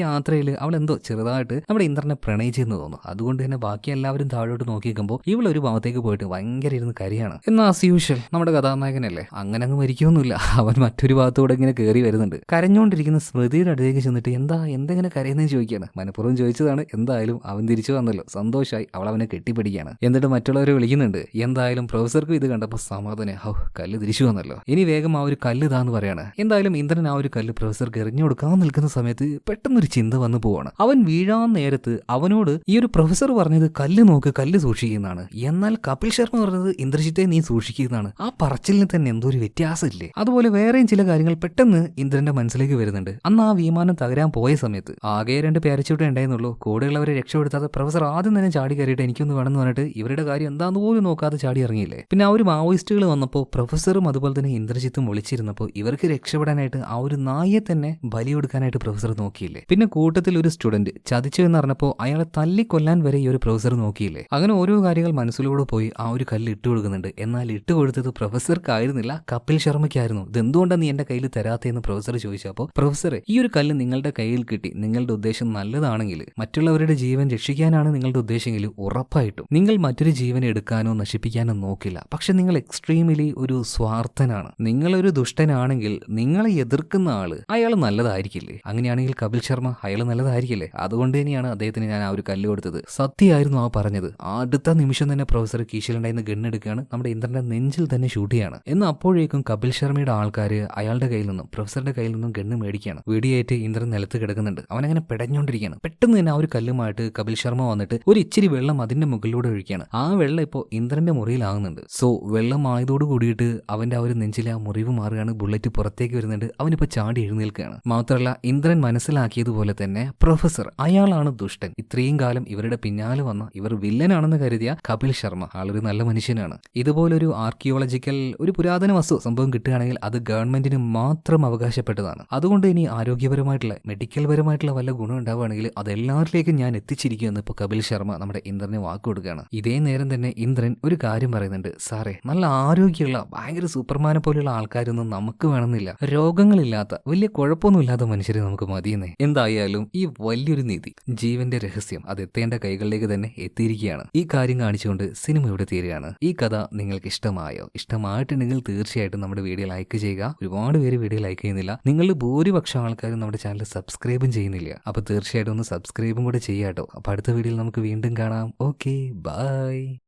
യാത്രയിൽ അവൾ എന്തോ ചെറുതായിട്ട് നമ്മുടെ ഇന്ദ്രനെ പ്രണയിച്ചെന്ന് തോന്നുന്നു. അതുകൊണ്ട് തന്നെ ബാക്കി എല്ലാവരും താഴോട്ട് നോക്കി നിൽക്കുമ്പോൾ ഇവൾ ഒരു ഭാഗത്തേക്ക് പോയിട്ട് ഭയങ്കര ഇരുന്ന് കരിയാണ്. എന്നാൽ ആസ് യൂഷ്വൽ നമ്മുടെ കഥാനായകനല്ലേ? അങ്ങനെ അങ്ങ് മരിക്കൊന്നുമില്ല അവൻ മറ്റൊരു ഭാഗത്തൂടെ ഇങ്ങനെ കയറി വരുന്നുണ്ട്. കരഞ്ഞുകൊണ്ടിരിക്കുന്ന സ്മൃതിയുടെ അടുത്തേക്ക് ചെന്നിട്ട് എന്താ എന്തെങ്ങനെ കരയുന്നതെന്ന് ചോദിക്കുകയാണ്. മനഃപൂർവം ചോദിച്ചതാണ്. എന്തായാലും അവൻ തിരിച്ചു വന്നല്ലോ. സന്തോഷമായി അവൾ അവനെ കെട്ടിപ്പിടിക്കുകയാണ്. എന്നിട്ട് മറ്റുള്ളവരെ വിളിക്കുന്നുണ്ട്. എന്തായാലും പ്രൊഫസർക്കും ഇത് കണ്ടപ്പോൾ സമാധാനം. ഹൗ കല്ല് തിരിച്ചു വന്നല്ലോ. ഇനി വേഗം ആ ഒരു കല്ല് ഇതാന്ന് പറയാണ്. എന്തായാലും ഇന്ദ്രൻ ആ ഒരു കല്ല് പ്രൊഫസർക്ക് എറിഞ്ഞു കൊടുക്കാൻ നിൽക്കുന്ന സമയത്ത് പെട്ടെന്നൊരു ചിന്ത വന്നു പോവാണ്. അവൻ വീഴാൻ നേരത്ത് അവനോട് ഈ ഒരു പ്രൊഫസർ പറഞ്ഞത് കല്ല് നോക്ക് കല്ല് സൂക്ഷിക്കുന്നതാണ്. എന്നാൽ കപിൽ ശർമ്മ പറഞ്ഞത് ഇന്ദ്രജിത്തെ നീ സൂക്ഷിക്കുന്നതാണ്. ആ പറച്ചിലിന് തന്നെ എന്തോ ഒരു വ്യത്യാസമില്ലേ? അതുപോലെ വേറെയും ചില കാര്യങ്ങൾ പെട്ടെന്ന് ഇന്ദ്രന്റെ മനസ്സിലേക്ക് വരുന്നുണ്ട്. അന്ന് ആ വിമാനം തകരാൻ പോയ സമയത്ത് ആകെ രണ്ട് പാരച്യൂട്ടേ ഉണ്ടായിരുന്നുള്ളൂ. കൂടെയുള്ളവരെ രക്ഷപ്പെടുത്താതെ പ്രൊഫസർ ആദ്യം തന്നെ ചാടി കയറിയിട്ട് എനിക്കൊന്ന് വേണമെന്ന് പറഞ്ഞിട്ട് ഇവരുടെ കാര്യം എന്താന്ന് പോലും നോക്കാതെ ചാടി ഇറങ്ങിയില്ലേ? പിന്നെ ആ ഒരു മാവോയിസ്റ്റുകൾ വന്നപ്പോൾ പ്രൊഫസറും അതുപോലെ തന്നെ ഇന്ദ്രജിത്തും വിളിച്ചിരുന്നപ്പോൾ ഇവർക്ക് രക്ഷപ്പെടാനായിട്ട് ആ ഒരു നായെ തന്നെ ബലി കൊടുക്കാനായിട്ട് പ്രൊഫസർ നോക്കിയില്ലേ? പിന്നെ കൂട്ടത്തിൽ ഒരു സ്റ്റുഡന്റ് ചതിച്ചു എന്ന് അയാളെ തല്ലിക്കൊല്ലാൻ വരെ ഈ ഒരു പ്രൊഫസർ നോക്കിയില്ലേ? അങ്ങനെ ഓരോ കാര്യങ്ങൾ മനസ്സിലൂടെ പോയി ആ ഒരു കല്ല് ഇട്ട് കൊടുക്കുന്നുണ്ട്. എന്നാൽ ഇട്ട് കൊടുത്തത് പ്രൊഫസർക്കായിരുന്നില്ല കപിൽ ശർമ്മയ്ക്കായിരുന്നു. ഇതെന്തുകൊണ്ടാണ് നീ എന്റെ കയ്യിൽ തരാത്തതെന്ന് പ്രൊഫസർ ചോദിച്ചപ്പോൾ പ്രൊഫസർ ഈ ഒരു കല്ല് നിങ്ങളുടെ കയ്യിൽ കിട്ടി. നിങ്ങളുടെ ഉദ്ദേശം നല്ലതാണെങ്കിൽ മറ്റുള്ളവരുടെ ജീവൻ രക്ഷിക്കാനാണ് നിങ്ങളുടെ ഉദ്ദേശമെങ്കിൽ ഉറപ്പായിട്ടും നിങ്ങൾ മറ്റൊരു ജീവൻ എടുക്കാനോ നശിപ്പിക്കാനോ നോക്കില്ല. പക്ഷെ നിങ്ങൾ എക്സ്ട്രീമിലി ഒരു സ്വാർത്ഥനാണ്. നിങ്ങളൊരു ദുഷ്ടനാണെങ്കിൽ നിങ്ങളെ എതിർക്കുന്ന ആൾ അയാൾ നല്ലതായിരിക്കില്ലേ? അങ്ങനെയാണെങ്കിൽ കപിൽ ശർമ്മ അയാൾ നല്ലതായിരിക്കില്ലേ? അതുകൊണ്ട് തന്നെയാണ് അദ്ദേഹത്തിന് ഞാൻ ആ ഒരു കല്ല് കൊടുത്തത്. സത്യമായിരുന്നു ആ പറഞ്ഞത്. അടുത്ത നിമിഷം തന്നെ പ്രൊഫസർ കീശലുണ്ടായിരുന്ന ഗണ്ണെടുക്കുകയാണ് നമ്മുടെ ഇന്ദ്രന്റെ നെഞ്ചിൽ തന്നെ ഷൂട്ട് ചെയ്യാണ്. എന്നാൽ അപ്പോഴേക്കും കപിൽ ശർമ്മയുടെ ആൾക്കാർ അയാളുടെ കയ്യിൽ നിന്നും പ്രൊഫസറുടെ കയ്യിൽ നിന്നും ഗണ്ണ് മേടിക്കുകയാണ്. വെടിയേറ്റ് ഇന്ദ്രൻ നിലത്ത് കിടക്കുന്നുണ്ട്. അവനങ്ങനെ പെടഞ്ഞുകൊണ്ടിരിക്കുകയാണ് പെട്ടെന്ന് തന്നെ ആ ഒരു കല്ലുമായിട്ട് കപിൽ ശർമ്മ വന്നിട്ട് ഒരു ഇച്ചിരി വെള്ളം അതിന്റെ മുകളിലൂടെ ഒഴിക്കുകയാണ്. ആ വെള്ളം ഇപ്പോൾ ഇന്ദ്രന്റെ മുറിയിലാകുന്നുണ്ട്. സോ വെള്ളം ആയതോട് കൂടിയിട്ട് അവന്റെ ആ ഒരു നെഞ്ചിലെ ആ മുറിവ് മാറുകയാണ്. ബുള്ളറ്റ് പുറത്തേക്ക് വരുന്നുണ്ട്. അവനിപ്പോൾ ചാടി എഴുന്നേൽക്കുകയാണ്. മാത്രമല്ല ഇന്ദ്രൻ മനസ്സിലാക്കിയതുപോലെ തന്നെ പ്രൊഫസർ അയാളാണ് ദുഷ്ടൻ. ഇത്രയും കാലം ഇവരുടെ പിന്നാലെ വന്ന ഇവർ വില്ലനാണെന്ന് കരുതിയ കപിൽ ശർമ്മ ആളൊരു നല്ല മനുഷ്യനാണ്. ഇതുപോലൊരു ആർക്കിയോളജിക്കൽ ഒരു പുരാതന വസ്തു സംഭവം കിട്ടുകയാണെങ്കിൽ അത് ഗവൺമെന്റിന് മാത്രം അവകാശപ്പെട്ടതാണ്. അതുകൊണ്ട് ഇനി ആരോഗ്യപരമായിട്ടുള്ള മെഡിക്കൽ പരമായിട്ടുള്ള വല്ല ഗുണം ഉണ്ടാവുകയാണെങ്കിൽ അതെല്ലാവരിലേക്കും ഞാൻ എത്തിച്ചിരിക്കുമെന്ന് ഇപ്പോൾ കപിൽ ശർമ്മ നമ്മുടെ ഇന്ദ്രനെ വാക്ക് കൊടുക്കുകയാണ്. ഇതേ നേരം തന്നെ ഇന്ദ്രൻ ഒരു കാര്യം പറയുന്നുണ്ട്. സാറേ നല്ല ആരോഗ്യമുള്ള ഭയങ്കര സൂപ്പർമാനെ പോലെയുള്ള ആൾക്കാരൊന്നും നമുക്ക് വേണമെന്നില്ല. രോഗങ്ങളില്ലാത്ത വലിയ കുഴപ്പമൊന്നുമില്ലാത്ത മനുഷ്യരെ നമുക്ക് മതിയെന്നേ. എന്തായാലും ഈ വലിയൊരു നീതി ജീവന്റെ രഹസ്യം അത് എത്തേണ്ട കൈകളിലേക്ക് തന്നെ എത്തിയിരിക്കുകയാണ്. ഈ കാര്യം കാണിച്ചുകൊണ്ട് സിനിമ ഇവിടെ തീരുകയാണ്. ഈ കഥ നിങ്ങൾക്ക് ഇഷ്ടമായോ? ഇഷ്ടമായിട്ടുണ്ടെങ്കിൽ തീർച്ചയായിട്ടും നമ്മുടെ വീഡിയോ ലൈക്ക് ചെയ്യുക. ഒരുപാട് പേര് വീഡിയോ ലൈക്ക് ചെയ്യുന്നില്ല. നിങ്ങൾ ഭൂരിപക്ഷം ആൾക്കാരും നമ്മുടെ ചാനൽ സബ്സ്ക്രൈബും ചെയ്യുന്നില്ല. അപ്പോൾ തീർച്ചയായിട്ടും ഒന്ന് സബ്സ്ക്രൈബും കൂടെ ചെയ്യാട്ടോ. അപ്പോൾ അടുത്ത വീഡിയോയിൽ നമുക്ക് വീണ്ടും കാണാം. Okay bye